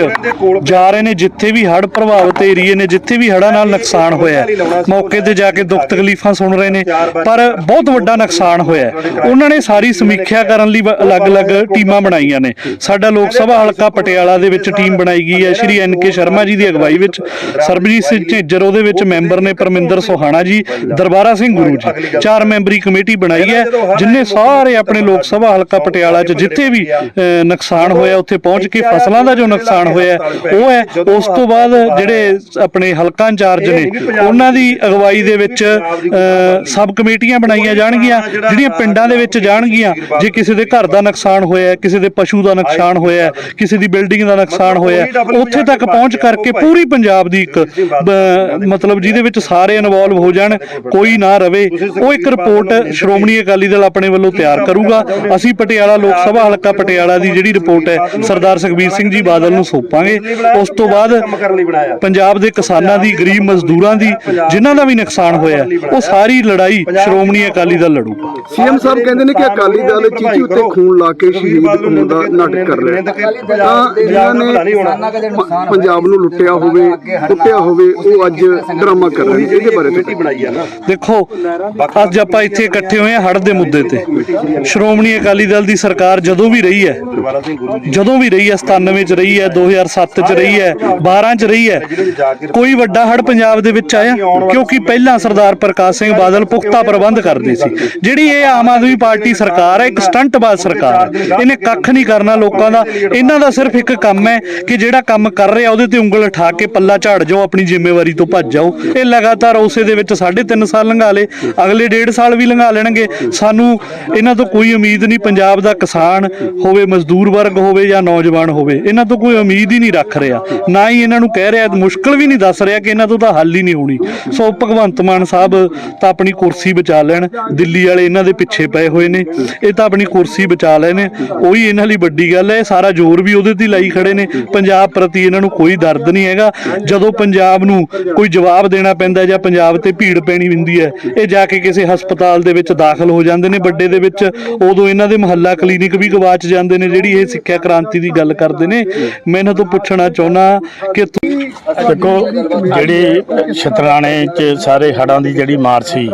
ਜਾ ਰਹੇ ਨੇ ਜਿੱਥੇ ਵੀ ਹੜ੍ਹ ਪ੍ਰਭਾਵਿਤ ਏਰੀਏ ਨੇ ਜਿੱਥੇ ਵੀ ਹੜ੍ਹਾਂ ਨਾਲ ਨੁਕਸਾਨ ਹੋਇਆ ਹੈ, ਮੌਕੇ ਤੇ ਜਾ ਕੇ ਦੁੱਖ ਤਕਲੀਫਾਂ ਸੁਣ ਰਹੇ ਨੇ ਪਰ ਬਹੁਤ ਵੱਡਾ ਨੁਕਸਾਨ ਹੋਇਆ ਹੈ। ਉਹਨਾਂ ਨੇ ਸਾਰੀ ਸਮੀਖਿਆ ਕਰਨ ਲਈ ਅਲੱਗ-ਅਲੱਗ ਟੀਮਾਂ ਬਣਾਈਆਂ ਨੇ। ਸਾਡਾ ਲੋਕ ਸਭਾ ਹਲਕਾ ਪਟਿਆਲਾ ਪਟਿਆਲਾ ਦੇ ਵਿੱਚ ਟੀਮ ਬਣਾਈ ਗਈ ਹੈ ਸ਼੍ਰੀ ਐਨ ਕੇ ਸ਼ਰਮਾ ਜੀ ਦੀ ਅਗਵਾਈ ਵਿੱਚ। ਸਰਬਜੀਤ ਸਿੰਘ ਝਿੱਜਰ ਉਹਦੇ ਵਿੱਚ ਮੈਂਬਰ ਨੇ ਪਰਮਿੰਦਰ ਸੋਹਾਣਾ ਜੀ ਦਰਬਾਰਾ ਸਿੰਘ ਗੁਰੂ ਜੀ। ਚਾਰ ਮੈਂਬਰੀ ਕਮੇਟੀ ਬਣਾਈ ਹੈ ਜਿਨਨੇ ਸਾਰੇ ਆਪਣੇ ਲੋਕ ਸਭਾ ਹਲਕਾ ਪਟਿਆਲਾ 'ਚ ਜਿੱਥੇ ਵੀ ਨੁਕਸਾਨ ਹੋਇਆ ਉੱਥੇ ਪਹੁੰਚ ਕੇ ਫਸਲਾਂ ਦਾ ਜੋ ਨੁਕਸਾਨ ਹੋਇਆ ਉਹ ਹੈ। ਉਸ ਤੋਂ ਬਾਅਦ ਜਿਹੜੇ ਆਪਣੇ ਹਲਕਾ ਇੰਚਾਰਜ ਨੇ ਉਹਨਾਂ ਦੀ ਅਗਵਾਈ ਦੇ ਵਿੱਚ ਅਹ, ਸਬ ਕਮੇਟੀਆਂ ਬਣਾਈਆਂ ਜਾਣਗੀਆਂ ਜਿਹੜੀਆਂ ਪਿੰਡਾਂ ਦੇ ਵਿੱਚ ਜਾਣਗੀਆਂ। ਜੇ ਕਿਸੇ ਦੇ ਘਰ ਦਾ ਨੁਕਸਾਨ ਹੋਇਆ ਕਿਸੇ ਦੇ ਪਸ਼ੂ ਦਾ ਨੁਕਸਾਨ ਹੋਇਆ ਕਿਸੇ ਦੀ ਬਿਲਡਿੰਗ ਦਾ ਨੁਕਸਾਨ ਹੋਇਆ। ਉੱਥੇ ਤੱਕ ਪਹੁੰਚ ਕਰਕੇ ਪੂਰੀ ਪੰਜਾਬ ਦੀ ਇੱਕ ਮਤਲਬ ਜਿਹਦੇ ਵਿੱਚ ਸਾਰੇ ਇਨਵੋਲਵ ਹੋ ਜਾਣ ਕੋਈ ਨਾ ਰਵੇ। ਉਹ ਇੱਕ ਰਿਪੋਰਟ ਸ਼੍ਰੋਮਣੀ ਅਕਾਲੀ ਦਲ ਆਪਣੇ ਵੱਲੋਂ ਤਿਆਰ ਕਰੂਗਾ। ਅਸੀਂ ਪਟਿਆਲਾ ਲੋਕ ਸਭਾ ਹਲਕਾ ਪਟਿਆਲਾ ਦੀ ਜਿਹੜੀ ਰਿਪੋਰਟ ਹੈ ਸਰਦਾਰ ਸੁਖਬੀਰ ਸਿੰਘ ਜੀ ਬਾਦਲ ਨੂੰ ਸੌਂਪਾਂਗੇ। ਉਸ ਤੋਂ ਬਾਅਦ ਪੰਜਾਬ ਦੇ ਕਿਸਾਨਾਂ ਦੀ ਗਰੀਬ ਮਜ਼ਦੂਰਾਂ ਦੀ ਜਿਨ੍ਹਾਂ ਦਾ ਵੀ ਨੁਕਸਾਨ ਹੋਇਆ ਉਹ ਸਾਰੀ ਲੜਾਈ ਸ਼੍ਰੋਮਣੀ ਅਕਾਲੀ ਦਲ ਲੜੂਗਾ। ਸੀਐਮ ਸਾਹਿਬ ਕਹਿੰਦੇ ਨੇ ਕਿ ਅਕਾਲੀ ਦਲ ਚੀਚੀ ਉੱਤੇ ਖੂਨ ਲਾ ਕੇ ਸ਼ਹੀਦ ਹੋਣ ਦਾ ਨਾਟਕ ਕਰ ਰਿਹਾ। ਹੈ। ਤਾਂ ਜਿਨ੍ਹਾਂ ਨੇ ਪ- ਪੰਜਾਬ ਨੂੰ ਲੁੱਟਿਆ ਹੋਵੇ ਕੁੱਟਿਆ ਹੋਵੇ ਉਹ ਅੱਜ ਡਰਾਮਾ ਕਰ ਰਹੇ ਨੇ। ਇਹਦੇ ਬਾਰੇ ਤੁਸੀਂ ਦੇਖੋ ਅੱਜ ਆਪਾਂ ਇੱਥੇ ਇਕੱਠੇ ਹੋਏ ਹਾਂ ਹੜ੍ਹ ਦੇ ਮੁੱਦੇ ਤੇ। ਸ਼੍ਰੋਮਣੀ ਅਕਾਲੀ ਦਲ ਦੀ ਸਰਕਾਰ ਜਦੋਂ ਵੀ ਰਹੀ ਹੈ ਜਦੋਂ ਵੀ ਰਹੀ ਹੈ 97 ਚ ਰਹੀ ਹੈ 2007 ਚ ਰਹੀ ਹੈ 12 ਚ ਰਹੀ ਹੈ ਕੋਈ ਵੱਡਾ ਹੜ੍ਹ ਪੰਜਾਬ ਦੇ ਵਿੱਚ ਆਇਆ ਕਿਉਂਕਿ ਪਹਿਲਾਂ ਸਰਦਾਰ ਪ੍ਰਕਾਸ਼ ਸਿੰਘ ਬਾਦਲ ਪੁਖਤਾ ਪ੍ਰਬੰਧ ਕਰਦੇ ਸੀ। ਜਿਹੜੀ ਇਹ ਆਮ ਆਦਮੀ ਪਾਰਟੀ ਸਰਕਾਰ ਹੈ ਇੱਕ ਸਟੰਟਬਾਜ਼ ਸਰਕਾਰ ਹੈ ਇਹਨੇ ਕੱਖ ਨਹੀਂ ਕਰਨਾ ਲੋਕਾਂ ਦਾ। ਇਹਨਾਂ ਦਾ ਸਿਰਫ ਇੱਕ ਇੱਕ ਕੰਮ ਹੈ ਕਿ ਜਿਹੜਾ ਕੰਮ ਕਰ ਰਿਹਾ ਉਹਦੇ ਤੇ ਉਂਗਲ ਉਠਾ ਕੇ ਪੱਲਾ ਝਾੜ ਜਾਓ, ਆਪਣੀ ਜ਼ਿੰਮੇਵਾਰੀ ਤੋਂ ਭੱਜ ਜਾਓ। ਇਹ ਲਗਾਤਾਰ ਉਸੇ ਦੇ ਵਿੱਚ 3.5 ਸਾਲ ਲੰਘਾ ਲੇ ਅਗਲੇ 1.5 ਸਾਲ ਵੀ ਲੰਘਾ ਲੈਣਗੇ। ਸਾਨੂੰ ਇਹਨਾਂ ਤੋਂ ਕੋਈ ਉਮੀਦ ਨਹੀਂ ਪੰਜਾਬ ਦਾ ਕਿਸਾਨ ਹੋਵੇ, ਮਜ਼ਦੂਰ ਵਰਗ ਹੋਵੇ ਜਾਂ ਨੌਜਵਾਨ ਹੋਵੇ, ਇਹਨਾਂ ਤੋਂ ਕੋਈ ਉਮੀਦ ਹੀ ਨਹੀਂ ਰੱਖ ਰਿਹਾ। ਨਾ ਹੀ ਇਹਨਾਂ ਨੂੰ ਕਹਿ ਰਿਹਾ, ਮੁਸ਼ਕਲ ਵੀ ਨਹੀਂ ਦੱਸ ਰਿਹਾ ਕਿ ਇਹਨਾਂ ਤੋਂ ਤਾਂ ਹੱਲ ਹੀ ਨਹੀਂ ਹੋਣੀ। ਸੋ ਭਗਵੰਤ ਮਾਨ ਸਾਹਿਬ ਤਾਂ ਆਪਣੀ ਕੁਰਸੀ ਬਚਾ ਲੈਣ, ਦਿੱਲੀ ਵਾਲੇ ਇਹਨਾਂ ਦੇ ਪਿੱਛੇ ਪਏ ਹੋਏ ਨੇ। ਇਹ ਤਾਂ ਆਪਣੀ ਕੁਰਸੀ ਬਚਾ ਲਏ ਉਹੀ ਇਹਨਾਂ ਲਈ ਵੱਡੀ ਗੱਲ ਹੈ ਸਾਰਾ ਜ਼ੋਰ ਵੀ ਉਹਦੇ ਤੇ ਲਾਈ ਖੜੇ ਨੇ। ਪੰਜਾਬ ਪ੍ਰਤੀ ਇਹਨਾਂ ਨੂੰ ਕੋਈ ਦਰਦ ਨਹੀਂ ਹੈਗਾ। ਜਦੋਂ ਪੰਜਾਬ ਨੂੰ ਕੋਈ ਜਵਾਬ ਦੇਣਾ ਪੈਂਦਾ ਜਾਂ ਪੰਜਾਬ ਤੇ ਭੀੜ ਪੈਣੀ ਹੁੰਦੀ ਹੈ, ਇਹ ਜਾ ਕੇ ਕਿਸੇ ਹਸਪਤਾਲ ਦੇ ਵਿੱਚ ਦਾਖਲ ਹੋ ਜਾਂਦੇ ਨੇ। ਵੱਡੇ ਦੇ ਵਿੱਚ ਉਦੋਂ ਇਹਨਾਂ ਦੇ ਮੁਹੱਲਾ ਕਲੀਨਿਕ ਵੀ ਗਵਾਚ ਜਾਂਦੇ ਨੇ, ਜਿਹੜੀ ਇਹ ਸਿੱਖਿਆ ਕ੍ਰਾਂਤੀ ਦੀ ਗੱਲ ਕਰਦੇ ਨੇ। ਮੈਂ ਇਹਨਾਂ ਤੋਂ ਪੁੱਛਣਾ ਚਾਹੁੰਦਾ ਕਿ ਦੇਖੋ, ਜਿਹੜੀ ਛਤਰਾਣੇ ਚ ਸਾਰੇ ਹੜਾਂ ਦੀ ਜਿਹੜੀ ਮਾਰ ਸੀ,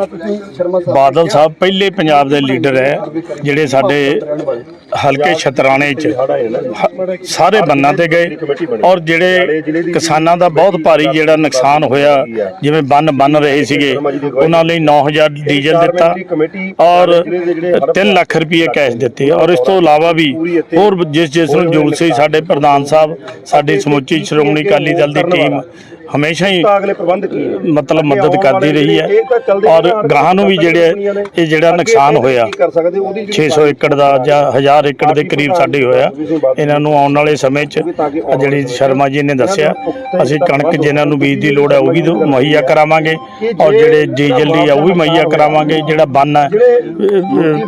ਬਾਦਲ ਸਾਹਿਬ ਪਹਿਲੇ ਪੰਜਾਬ ਦੇ ਲੀਡਰ ਹੈ, ਜਿਹੜੇ ਸਾਡੇ ਹਲਕੇ ਛਤਰਾਣੇ ਚ ਸਾਰੇ ਬੰਨਾਂ ਤੇ ਗਏ ਔਰ ਜਿਹੜੇ ਕਿਸਾਨਾਂ ਦਾ ਬਹੁਤ ਭਾਰੀ ਜਿਹੜਾ ਨੁਕਸਾਨ ਹੋਇਆ, ਜਿਵੇਂ ਬੰਨ ਬੰਨ ਰਹੇ ਸੀਗੇ, ਉਹਨਾਂ ਲਈ 9000 ਡੀਜ਼ਲ ਦਿੱਤਾ ਔਰ 3 ਲੱਖ ਰੁਪਏ ਕੈਸ਼ ਦਿੱਤੇ ਔਰ ਇਸ ਤੋਂ ਇਲਾਵਾ ਵੀ ਹੋਰ ਜਿਸ ਜਿਸ ਨੂੰ ਜ਼ਰੂਰਤ ਸੀ ਸਾਡੇ ਪ੍ਰਧਾਨ ਸਾਹਿਬ, ਸਾਡੀ ਸਮੁੱਚੀ ਸ਼੍ਰੋਮਣੀ ਅਕਾਲੀ ਦਲ ਦੀ ਟੀਮ 嗯。ਹਮੇਸ਼ਾ ਹੀ ਮਤਲਬ ਮਦਦ ਕਰਦੀ ਰਹੀ ਹੈ ਔਰ ਗਾਹਾਂ ਨੂੰ ਵੀ ਜਿਹੜੇ ਇਹ ਜਿਹੜਾ ਨੁਕਸਾਨ ਹੋਇਆ 600 ਏਕੜ ਦਾ ਜਾਂ 1000 ਏਕੜ ਦੇ ਕਰੀਬ ਸਾਡੇ ਹੋਇਆ। ਇਹਨਾਂ ਨੂੰ ਆਉਣ ਵਾਲੇ ਸਮੇਂ 'ਚ ਜਿਹੜੀ ਸ਼ਰਮਾ ਜੀ ਨੇ ਦੱਸਿਆ ਅਸੀਂ ਕਣਕ ਜਿਹਨਾਂ ਨੂੰ ਬੀਜ ਦੀ ਲੋੜ ਹੈ ਉਹ ਵੀ ਮੁਹੱਈਆ ਕਰਾਵਾਂਗੇ ਔਰ ਜਿਹੜੇ ਡੀਜ਼ਲ ਦੀ ਆ ਉਹ ਵੀ ਮੁਹੱਈਆ ਕਰਾਵਾਂਗੇ ਜਿਹੜਾ ਬੰਨ ਹੈ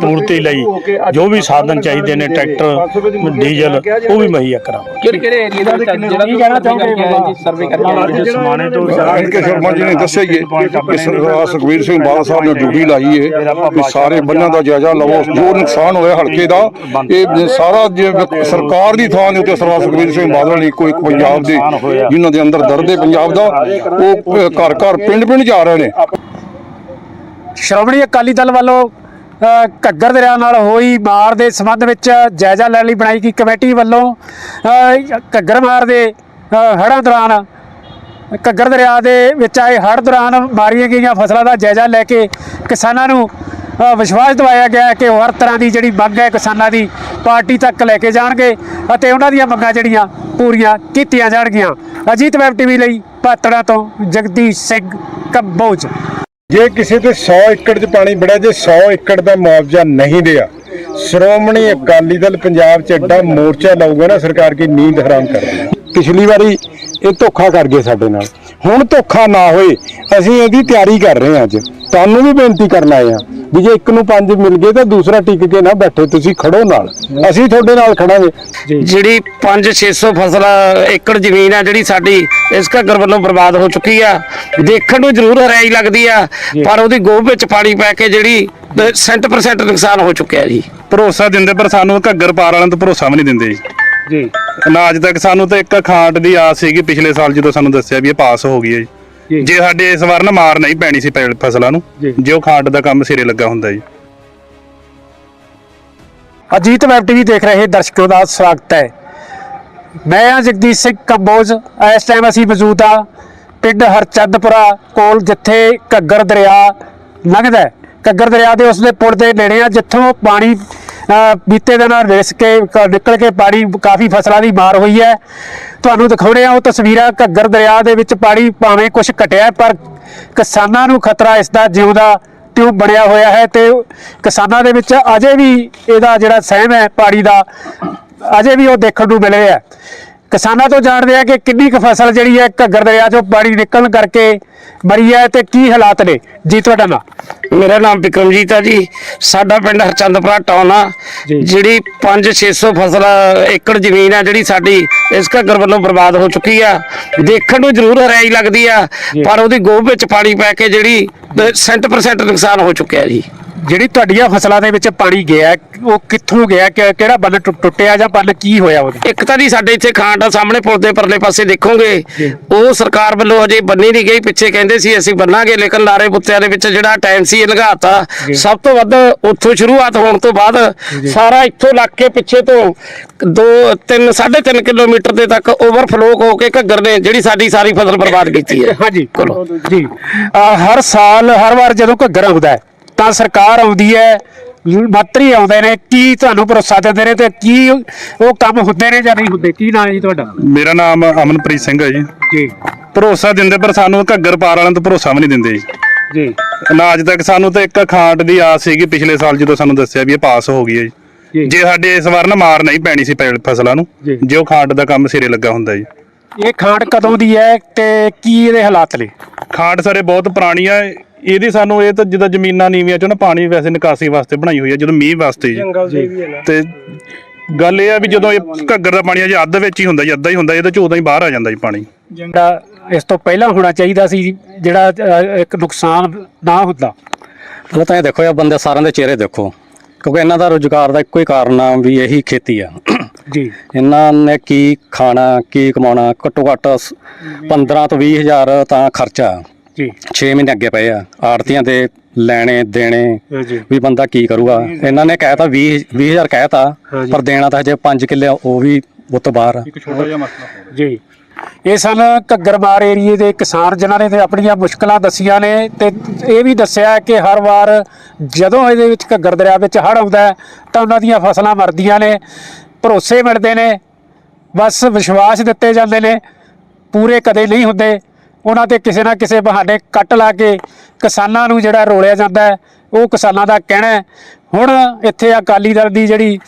ਪੂਰਤੀ ਲਈ ਜੋ ਵੀ ਸਾਧਨ ਚਾਹੀਦੇ ਨੇ ਟਰੈਕਟਰ ਡੀਜ਼ਲ ਉਹ ਵੀ ਮੁਹੱਈਆ ਕਰਾਵਾਂਗੇ। ਕਿਹੜੇ ਕਿਹੜੇ ਏਰੀਆ ਦੇ ਜਿਹੜਾ ਕੀ ਕਹਿਣਾ ਚਾਹੋਗੇ ਸਰਵੇ ਕਰਕੇ ਸਮਾਣੇ ਤੋਂ ਐਨ ਕੇ ਸ਼ਰਮਾ ਜੀ ਨੇ ਦੱਸਿਆ ਹੀ ਹੈ ਕਿ ਸਰਦਾਰ ਸੁਖਬੀਰ ਸਿੰਘ ਬਾਦਲ ਸਾਹਿਬ ਨੇ ਡਿਊਟੀ ਲਾਈ ਹੈ ਕਿ ਸਾਰੇ ਬੰਨਾਂ ਦਾ ਜਾਇਜ਼ਾ ਲਵੋ ਜੋ ਨੁਕਸਾਨ ਹੋਇਆ ਹਲਕੇ ਦਾ ਇਹ ਸਾਰਾ ਜੇ ਸਰਕਾਰ ਦੀ ਥਾਂ ਦੇ ਉੱਤੇ ਸਰਦਾਰ ਸੁਖਬੀਰ ਸਿੰਘ ਬਾਦਲ ਨੇ ਕੋਈ ਪੰਜਾਬ ਦੇ ਜਿਨ੍ਹਾਂ ਦੇ ਅੰਦਰ ਦਰਦ ਹੈ ਪੰਜਾਬ ਦਾ ਉਹ ਘਰ ਘਰ ਪਿੰਡ ਪਿੰਡ ਜਾ ਰਹੇ ਨੇ। ਸ਼੍ਰੋਮਣੀ ਅਕਾਲੀ ਦਲ ਵੱਲੋਂ ਘੱਗਰ ਦਰਿਆ ਨਾਲ ਹੋਈ ਮਾਰ ਦੇ ਸੰਬੰਧ ਵਿੱਚ ਜਾਇਜ਼ਾ ਲੈਣ ਲਈ ਬਣਾਈ ਗਈ ਕਮੇਟੀ ਵੱਲੋਂ ਘੱਗਰ ਮਾਰ ਦੇ ਹੜ੍ਹਾਂ ਦੌਰਾਨ ਘੱਗਰ ਦਰਿਆ ਦੇ ਵਿੱਚ ਆਏ ਹੜ੍ਹ ਦੌਰਾਨ ਮਾਰੀਆਂ ਗਈਆਂ ਫਸਲਾਂ ਦਾ ਜਾਇਜ਼ਾ ਲੈ ਕੇ ਕਿਸਾਨਾਂ ਨੂੰ ਵਿਸ਼ਵਾਸ ਦਿਵਾਇਆ ਗਿਆ ਕਿ ਹਰ ਤਰ੍ਹਾਂ ਦੀ ਜਿਹੜੀ ਮੰਗ ਹੈ ਕਿਸਾਨਾਂ ਦੀ ਪਾਰਟੀ ਤੱਕ ਲੈ ਕੇ ਜਾਣਗੇ ਅਤੇ ਉਹਨਾਂ ਦੀਆਂ ਮੰਗਾਂ ਜਿਹੜੀਆਂ ਪੂਰੀਆਂ ਕੀਤੀਆਂ ਜਾਣਗੀਆਂ। ਅਜੀਤ ਵੈਬ ਟੀਵੀ ਲਈ ਪਾਤੜਾ ਤੋਂ ਜਗਦੀਸ਼ ਸਿੰਘ ਕੰਬੋਜ। ਜੇ ਕਿਸੇ ਤੇ 100 ਏਕੜ 'ਚ ਪਾਣੀ ਵੜਿਆ, ਜੇ 100 ਏਕੜ ਦਾ ਮੁਆਵਜ਼ਾ ਨਹੀਂ ਦਿਆ ਸ਼੍ਰੋਮਣੀ ਅਕਾਲੀ ਦਲ ਪੰਜਾਬ 'ਚ ਐਡਾ ਮੋਰਚਾ ਲਾਊਗਾ ਨਾ ਸਰਕਾਰ ਕੀ ਨੀਂਦ ਹਰਾਮ ਕਰ ਪਿਛਲੀ ਵਾਰੀ ਇਹ ਧੋਖਾ ਕਰ ਗਏ ਸਾਡੇ ਨਾਲ। ਹੁਣ ਧੋਖਾ ਨਾ ਹੋਏ ਅਸੀਂ ਇਹਦੀ ਤਿਆਰੀ ਕਰ ਰਹੇ ਹਾਂ ਅੱਜ। ਤੁਹਾਨੂੰ ਵੀ ਬੇਨਤੀ ਕਰਨ ਆਏ ਹਾਂ ਵੀ ਜੇ ਇੱਕ ਨੂੰ ਪੰਜ ਮਿਲ ਗਏ ਤਾਂ ਦੂਸਰਾ ਟਿਕ ਕੇ ਨਾ ਬੈਠੇ ਤੁਸੀਂ ਖੜੋ ਨਾਲ। ਅਸੀਂ ਤੁਹਾਡੇ ਨਾਲ ਖੜਾਂਗੇ। ਜਿਹੜੀ 5-600 ਫਸਲ ਏਕੜ ਜ਼ਮੀਨ ਆ ਜਿਹੜੀ ਸਾਡੀ ਇਸ ਘੱਗਰ ਵੱਲੋਂ ਬਰਬਾਦ ਹੋ ਚੁੱਕੀ ਆ। ਦੇਖਣ ਨੂੰ ਜ਼ਰੂਰ ਹਰਿਆਈ ਲੱਗਦੀ ਆ ਪਰ ਉਹਦੀ ਗੋਭ ਵਿੱਚ ਪਾਣੀ ਪੈ ਕੇ ਜਿਹੜੀ 100% ਨੁਕਸਾਨ ਹੋ ਚੁੱਕਿਆ ਜੀ। ਭਰੋਸਾ ਦਿੰਦੇ ਪਰ ਸਾਨੂੰ ਘੱਗਰ ਪਾਰ ਵਾਲਿਆਂ ਤੋਂ ਭਰੋਸਾ ਵੀ ਨਹੀਂ ਦਿੰਦੇ ਜੀ। ਜੀ। ਅਨਾਜ ਤੱਕ ਸਾਨੂੰ ਤਾਂ ਇੱਕ ਖਾਂਡ ਦੀ ਆਸ ਸੀਗੀ ਪਿਛਲੇ ਸਾਲ ਜਦੋਂ ਸਾਨੂੰ ਦੱਸਿਆ ਵੀ ਇਹ ਪਾਸ ਹੋ ਗਈ ਹੈ ਜੀ। ਜੇ। ਸਾਡੇ ਇਸ ਵਾਰ ਨਾ ਮਾਰ ਨਹੀਂ ਪੈਣੀ ਸੀ ਫਸਲਾਂ ਨੂੰ ਜੇ। ਉਹ ਖਾਂਡ ਦਾ ਕੰਮ ਸਿਰੇ ਲੱਗਾ ਹੁੰਦਾ ਜੀ। ਅਜੀਤ ਵੈਬ ਟੀਵੀ ਦੇਖ ਰਹੇ ਦਰਸ਼ਕੋ ਦਾ ਸਵਾਗਤ ਹੈ। ਮੈਂ ਹਾਂ ਜਗਦੀਸ਼ ਸਿੰਘ ਕੰਬੋਜ ਇਸ ਟਾਈਮ ਅਸੀਂ ਮੌਜੂਦ ਹਾਂ ਪਿੰਡ ਹਰਚੰਦਪੁਰਾ ਕੋਲ ਜਿੱਥੇ ਘੱਗਰ ਦਰਿਆ ਲੰਘਦਾ ਹੈ। ਘੱਗਰ ਦਰਿਆ ਦੇ ਉਸਦੇ ਪੁਲ ਦੇ ਨੇੜੇ ਆ, ਜਿੱਥੋਂ ਪਾਣੀ ਬੀਤੇ ਦਿਨਾਂ ਰਿਸ ਕੇ, ਕ- ਨਿਕਲ ਕੇ ਪਾਣੀ ਕਾਫੀ ਫਸਲਾਂ ਦੀ ਮਾਰ ਹੋਈ ਹੈ। ਤੁਹਾਨੂੰ ਦਿਖਾਉਣੇ ਆ ਉਹ ਤਸਵੀਰਾਂ, ਘੱਗਰ ਦਰਿਆ ਦੇ ਵਿੱਚ ਪਾਣੀ ਭਾਵੇਂ ਕੁਝ ਘਟਿਆ ਪਰ ਕਿਸਾਨਾਂ ਨੂੰ ਖਤਰਾ ਇਸ ਦਾ ਜਿਉਂਦਾ ਟਿਊਬ ਬਣਿਆ ਹੋਇਆ ਹੈ ਤੇ ਕਿਸਾਨਾਂ ਦੇ ਵਿੱਚ ਅਜੇ ਵੀ ਇਹਦਾ ਜਿਹੜਾ ਸਹਿਮ ਹੈ, ਪਾਣੀ ਦਾ, ਅਜੇ ਵੀ ਉਹ ਦੇਖਣ ਨੂੰ ਮਿਲ ਰਿਹਾ ਹੈ। ਕਿਸਾਨਾਂ ਤੋਂ ਜਾਣਦੇ ਆ ਕਿ ਕਿੰਨੀ ਕੁ ਫਸਲ ਜਿਹੜੀ ਹੈ ਘੱਗਰ ਦਰਿਆ ਚੋਂ ਪਾਣੀ ਨਿਕਲਣ ਕਰਕੇ ਮਰੀ ਹੈ ਤੇ ਕੀ ਹਾਲਾਤ ਨੇ? ਜੀ ਤੁਹਾਡਾ ਨਾਮ? ਮੇਰਾ ਨਾਮ ਵਿਕਰਮਜੀਤ ਆ ਜੀ। ਸਾਡਾ ਪਿੰਡ ਹਰਚੰਦਪੁਰਾ ਟਾਊਨ ਆ। ਜਿਹੜੀ 5-600 ਫਸਲ ਏਕੜ ਜ਼ਮੀਨ ਆ ਜਿਹੜੀ ਸਾਡੀ ਇਸ ਘੱਗਰ ਵੱਲੋਂ ਬਰਬਾਦ ਹੋ ਚੁੱਕੀ ਆ। ਦੇਖਣ ਨੂੰ ਜ਼ਰੂਰ ਹਰਿਆਈ ਲੱਗਦੀ ਆ ਪਰ ਉਹਦੀ ਗੋਭ ਵਿੱਚ ਪਾਣੀ ਪੈ ਕੇ ਜਿਹੜੀ 100% ਨੁਕਸਾਨ ਹੋ ਚੁੱਕਿਆ ਜੀ। ਜਿਹੜੀ ਤੁਹਾਡੀਆਂ ਫਸਲਾਂ ਦੇ ਵਿੱਚ ਪਾਣੀ ਗਿਆ ਹੈ, ਉਹ ਕਿੱਥੋਂ ਗਿਆ ਕਿ- ਕਿਹੜਾ ਬੰਨ ਟੁੱਟਿਆ ਜਾਂ ਬੰਨ ਕੀ ਹੋਇਆ ਉਹਦਾ? ਇੱਕ ਤਾਂ ਜੀ ਸਾਡੇ ਇੱਥੇ ਖਾਂਡ ਆ ਸਾਹਮਣੇ ਪੁਲ ਦੇ ਪਰਲੇ ਪਾਸੇ ਦੇਖੋਗੇ ਉਹ ਸਰਕਾਰ ਵੱਲੋਂ ਅਜੇ ਬੰਨੀ ਨਹੀਂ ਗਈ ਪਿੱਛੇ ਕਹਿੰਦੇ ਸੀ ਅਸੀਂ ਬੰਨਾਂਗੇ ਲੇਕਿਨ ਲਾਰੇ ਬੁੱਤਿਆਂ ਦੇ ਵਿੱਚ ਜਿਹੜਾ ਟਾਈਮ ਸੀ ਇਹ ਲੰਘਾਤਾ। ਸਭ ਤੋਂ ਵੱਧ ਉੱਥੋਂ ਸ਼ੁਰੂਆਤ ਹੋਣ ਤੋਂ ਬਾਅਦ ਸਾਰਾ ਇੱਥੋਂ ਲੱਗ ਕੇ ਪਿੱਛੇ ਤੋਂ 2 3 3.5 ਕਿਲੋਮੀਟਰ ਦੇ ਤੱਕ ਓਵਰਫਲੋ ਹੋ ਕੇ ਘੱਗਰ ਨੇ ਜਿਹੜੀ ਸਾਡੀ ਸਾਰੀ ਫਸਲ ਬਰਬਾਦ ਕੀਤੀ ਹੈ। ਹਾਂਜੀ। ਚਲੋ। ਜੀ। ਅਹ ਹਰ ਸਾਲ ਹਰ ਵਾਰ ਜਦੋਂ ਘੱਗਰ ਆਉਂਦਾ ਹੈ, ਤਾਂ ਸਰਕਾਰ ਆਉਂਦੀ ਹੈ ਮੰਤਰੀ ਆਉਂਦੇ ਨੇ ਕੀ ਤੁਹਾਨੂੰ ਭਰੋਸਾ ਦਿੰਦੇ ਨੇ ਤੇ ਕੀ ਉਹ ਕੰਮ ਹੁੰਦੇ ਨੇ ਜਾਂ ਨਹੀਂ ਹੁੰਦੇ? ਕੀ ਨਾਮ ਹੈ ਜੀ ਤੁਹਾਡਾ? ਮੇਰਾ ਨਾਮ ਅਮਨਪ੍ਰੀਤ ਸਿੰਘ ਹੈ ਜੀ। ਜੀ। ਭਰੋਸਾ ਦਿੰਦੇ ਪਰ ਸਾਨੂੰ ਘੱਗਰ ਪਾਰ ਵਾਲਿਆਂ ਤੋਂ ਭਰੋਸਾ ਵੀ ਨਹੀਂ ਦਿੰਦੇ ਜੀ। ਜੀ। ਅਨਾਜ ਤੱਕ ਸਾਨੂੰ ਤਾਂ ਇੱਕ ਖਾਂਡ ਦੀ ਆਸ ਸੀਗੀ ਪਿਛਲੇ ਸਾਲ ਜਦੋਂ ਸਾਨੂੰ ਦੱਸਿਆ ਵੀ ਇਹ ਪਾਸ ਹੋ ਗਈ ਹੈ ਜੀ। ਜੀ। ਸਾਡੇ ਇਸ ਵਾਰ ਨਾ ਮਾਰ ਨਹੀਂ ਪੈਣੀ ਸੀ ਫਸਲਾਂ ਨੂੰ ਜੀ। ਉਹ ਖਾਂਡ ਦਾ ਕੰਮ ਸਿਰੇ ਲੱਗਾ ਹੁੰਦਾ ਜੀ। ਇਹ ਖਾਂਡ ਕਦੋਂ ਦੀ ਹੈ ਤੇ ਕੀ ਇਹਦੇ ਹਾਲਾਤ ਨੇ? ਖਾਂਡ ਸਾਰੇ ਬਹੁਤ ਪੁਰਾਣੀ ਆ ਇਹਦੀ ਸਾਨੂੰ ਇਹ ਤਾਂ ਜਿੱਦਾਂ ਜ਼ਮੀਨਾਂ ਨੀਵੀਆਂ ਚੋਂ ਨਾ ਪਾਣੀ ਵੈਸੇ ਨਿਕਾਸੀ ਵਾਸਤੇ ਬਣਾਈ ਹੋਈ ਹੈ ਜਦੋਂ ਮੀਂਹ ਵਾਸਤੇ ਜੀ। ਤੇ ਗੱਲ ਇਹ ਆ ਵੀ ਜਦੋਂ ਇਹ ਘੱਗਰ ਦਾ ਪਾਣੀ ਅਜੇ ਅੱਧ ਵਿੱਚ ਹੀ ਹੁੰਦਾ ਜੀ ਅੱਧਾ ਹੀ ਹੁੰਦਾ ਇਹਦੇ ਚ ਉਦੋਂ ਹੀ ਬਾਹਰ ਆ ਜਾਂਦਾ ਜੀ ਪਾਣੀ। ਜਿਹੜਾ ਇਸ ਤੋਂ ਪਹਿਲਾਂ ਹੋਣਾ ਚਾਹੀਦਾ ਸੀ ਜਿਹੜਾ ਇੱਕ ਨੁਕਸਾਨ ਨਾ ਹੁੰਦਾ। ਪਹਿਲਾਂ ਤਾਂ ਇਹ ਦੇਖੋ ਇਹ ਬੰਦੇ ਸਾਰਿਆਂ ਦੇ ਚਿਹਰੇ ਦੇਖੋ। ਕਿਉਂਕਿ ਇਹਨਾਂ ਦਾ ਰੋਜ਼ਗਾਰ ਦਾ ਇੱਕੋ ਹੀ ਕਾਰਨ ਆ ਵੀ ਇਹੀ ਖੇਤੀ ਆ। ਜੀ। ਇਹਨਾਂ ਨੇ ਕੀ ਖਾਣਾ ਕੀ ਕਮਾਉਣਾ ਘੱਟੋ ਘੱਟ 15 ਤੋਂ 20 ਹਜ਼ਾਰ ਤਾਂ ਖਰਚਾ। ਜੀ। 6 ਮਹੀਨੇ ਅੱਗੇ ਪਏ ਆ। ਆੜਤੀਆਂ ਦੇ ਲੈਣੇ ਦੇਣੇ ਜੀ। ਵੀ ਬੰਦਾ ਕੀ ਕਰੂਗਾ? ਇਹਨਾਂ ਨੇ ਕਹਿਤਾ 20 20000 ਕਹਿਤਾ ਪਰ ਦੇਣਾ ਤਾਂ ਹਜੇ 5 ਕਿੱਲੇ ਉਹ ਵੀ ਉਹ ਤੋਂ ਬਾਹਰ ਆ। ਜੀ। ਇਹ ਸਨ ਘੱਗਰਮਾਰ ਏਰੀਏ ਦੇ ਕਿਸਾਨ ਜਿਨ੍ਹਾਂ ਨੇ ਤੇ ਆਪਣੀਆਂ ਮੁਸ਼ਕਲਾਂ ਦੱਸੀਆਂ ਨੇ ਤੇ ਇਹ ਵੀ ਦੱਸਿਆ ਕਿ ਹਰ ਵਾਰ ਜਦੋਂ ਇਹਦੇ ਵਿੱਚ ਘੱਗਰ ਦਰਿਆ ਵਿੱਚ ਹੜ੍ਹ ਆਉਂਦਾ ਤਾਂ ਉਹਨਾਂ ਦੀਆਂ ਫਸਲਾਂ ਮਰਦੀਆਂ ਨੇ ਭਰੋਸੇ ਮਿਲਦੇ ਨੇ ਬਸ ਵਿਸ਼ਵਾਸ ਦਿੱਤੇ ਜਾਂਦੇ ਨੇ ਪੂਰੇ ਕਦੇ ਨਹੀਂ ਹੁੰਦੇ। ਉਹਨਾਂ ਤੇ ਕਿਸੇ ਨਾ ਕਿਸੇ ਬਹਾਨੇ ਕੱਟ ਲਾ ਕੇ ਕਿਸਾਨਾਂ ਨੂੰ ਜਿਹੜਾ ਰੋਲਿਆ ਜਾਂਦਾ ਹੈ, ਉਹ ਕਿਸਾਨਾਂ ਦਾ ਕਹਿਣਾ ਹੈ। ਹੁਣ ਇੱਥੇ ਅਕਾਲੀ ਦਲ ਦੀ ਜਿਹੜੀ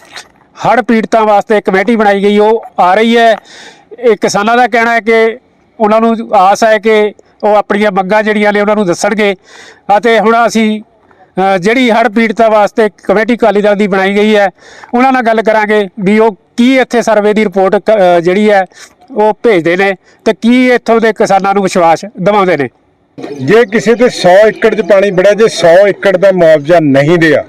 ਹੜ੍ਹ ਪੀੜਤਾਂ ਵਾਸਤੇ ਕਮੇਟੀ ਬਣਾਈ ਗਈ, ਉਹ ਆ ਰਹੀ ਹੈ। ਇਹ ਕਿਸਾਨਾਂ ਦਾ ਕਹਿਣਾ ਹੈ ਕਿ ਉਹਨਾਂ ਨੂੰ ਆਸ ਹੈ ਕਿ ਉਹ ਆਪਣੀਆਂ ਮੰਗਾਂ ਜਿਹੜੀਆਂ ਨੇ ਉਹਨਾਂ ਨੂੰ ਦੱਸਣਗੇ। ਅਤੇ ਹੁਣ ਅਸੀਂ ਜਿਹੜੀ ਹੜ੍ਹ ਪੀੜਤਾਂ ਵਾਸਤੇ ਕਮੇਟੀ ਅਕਾਲੀ ਦਲ ਦੀ ਬਣਾਈ ਗਈ ਹੈ, ਉਹਨਾਂ ਨਾਲ ਗੱਲ ਕਰਾਂਗੇ ਵੀ ਉਹ ਕੀ ਇੱਥੇ ਸਰਵੇ ਦੀ ਰਿਪੋਰਟ ਕ- ਜਿਹੜੀ ਹੈ ਉਹ ਭੇਜਦੇ ਨੇ ਤੇ ਕੀ ਇੱਥੋਂ ਦੇ ਕਿਸਾਨਾਂ ਨੂੰ ਵਿਸ਼ਵਾਸ ਦਿਵਾਉਂਦੇ ਨੇ? ਜੇ ਕਿਸੇ ਤੇ 100 ਏਕੜ 'ਚ ਪਾਣੀ ਵੜਿਆ, ਜੇ 100 ਏਕੜ ਦਾ ਮੁਆਵਜ਼ਾ ਨਹੀਂ ਦਿਆ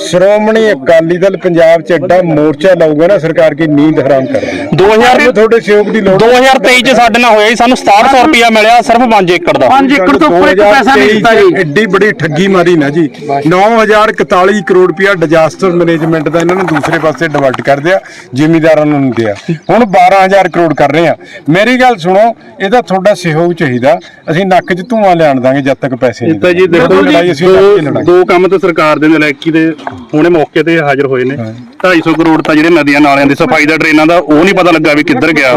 ਸ਼੍ਰੋਮਣੀ ਅਕਾਲੀ ਦਲ ਪੰਜਾਬ 'ਚ ਐਡਾ ਮੋਰਚਾ ਲਾਊਗਾ ਨਾ ਸਰਕਾਰ ਕੀ ਨੀਂਦ ਹਰਾਮ ਕਰ ਦੇਣੀ 2000 ਤੁਹਾਡੇ ਸਹਿਯੋਗ ਦੀ ਲੋੜ 2023 ਚ ਸਾਡੇ ਨਾਲ ਹੋਇਆ ਜੀ ਸਾਨੂੰ 6700 ਰੁਪਇਆ ਮਿਲਿਆ ਸਿਰਫ 5 ਏਕੜ ਦਾ। 5 ਏਕੜ ਤੋਂ ਉੱਪਰ ਇੱਕ ਪੈਸਾ ਨਹੀਂ ਦਿੱਤਾ ਜੀ। ਐਡੀ ਬੜੀ ਠੱਗੀ ਮਾਰੀ ਨਾ ਜੀ। 9041 ਕਰੋੜ ਰੁਪਇਆ ਡਿਜ਼ਾਸਟਰ ਮੈਨੇਜਮੈਂਟ ਦਾ ਇਹਨਾਂ ਨੇ ਦੂਸਰੇ ਪਾਸੇ ਡਿਵਰਟ ਕਰ ਦਿਆ ਜ਼ਿਮੀਦਾਰਾਂ ਨੂੰ ਨਹੀਂ ਦਿਆ। ਹੁਣ 12000 ਕਰੋੜ ਕਰ ਰਹੇ ਆ। ਮੇਰੀ ਗੱਲ ਸੁਣੋ ਇਹਦਾ ਤੁਹਾਡਾ ਸਹਿਯੋਗ ਚਾਹੀਦਾ। ਅਸੀਂ ਨੱਕ 'ਚ ਧੂਆਂ ਲਿਆਣ ਦਾਂਗੇ ਜਦ ਤੱਕ ਪੈਸੇ ਨਹੀਂ ਤਾਂ ਜੀ ਦੇਖੋ ਲੜਾਈ ਅਸੀਂ ਨੱਕ 'ਚ ਲੜਾਈ ਦੋ ਕੰਮ ਤਾਂ ਸਰਕਾਰ ਦੇ ਨਲਾਇਕੀ ਦੇ ਤੇ ਹੁਣੇ ਮੌਕੇ ਤੇ ਹਾਜ਼ਰ ਹੋਏ ਨੇ। 250 ਕਰੋੜ ਤਾਂ ਜਿਹੜੇ ਨਦੀਆਂ ਨਾਲਿਆਂ ਦੀ ਸਫ਼ਾਈ ਦਾ ਡਰੇਨਾਂ ਦਾ ਉਹ ਨਹੀਂ ਪਤਾ ਲੱਗਾ ਵੀ ਕਿੱਧਰ ਗਿਆ।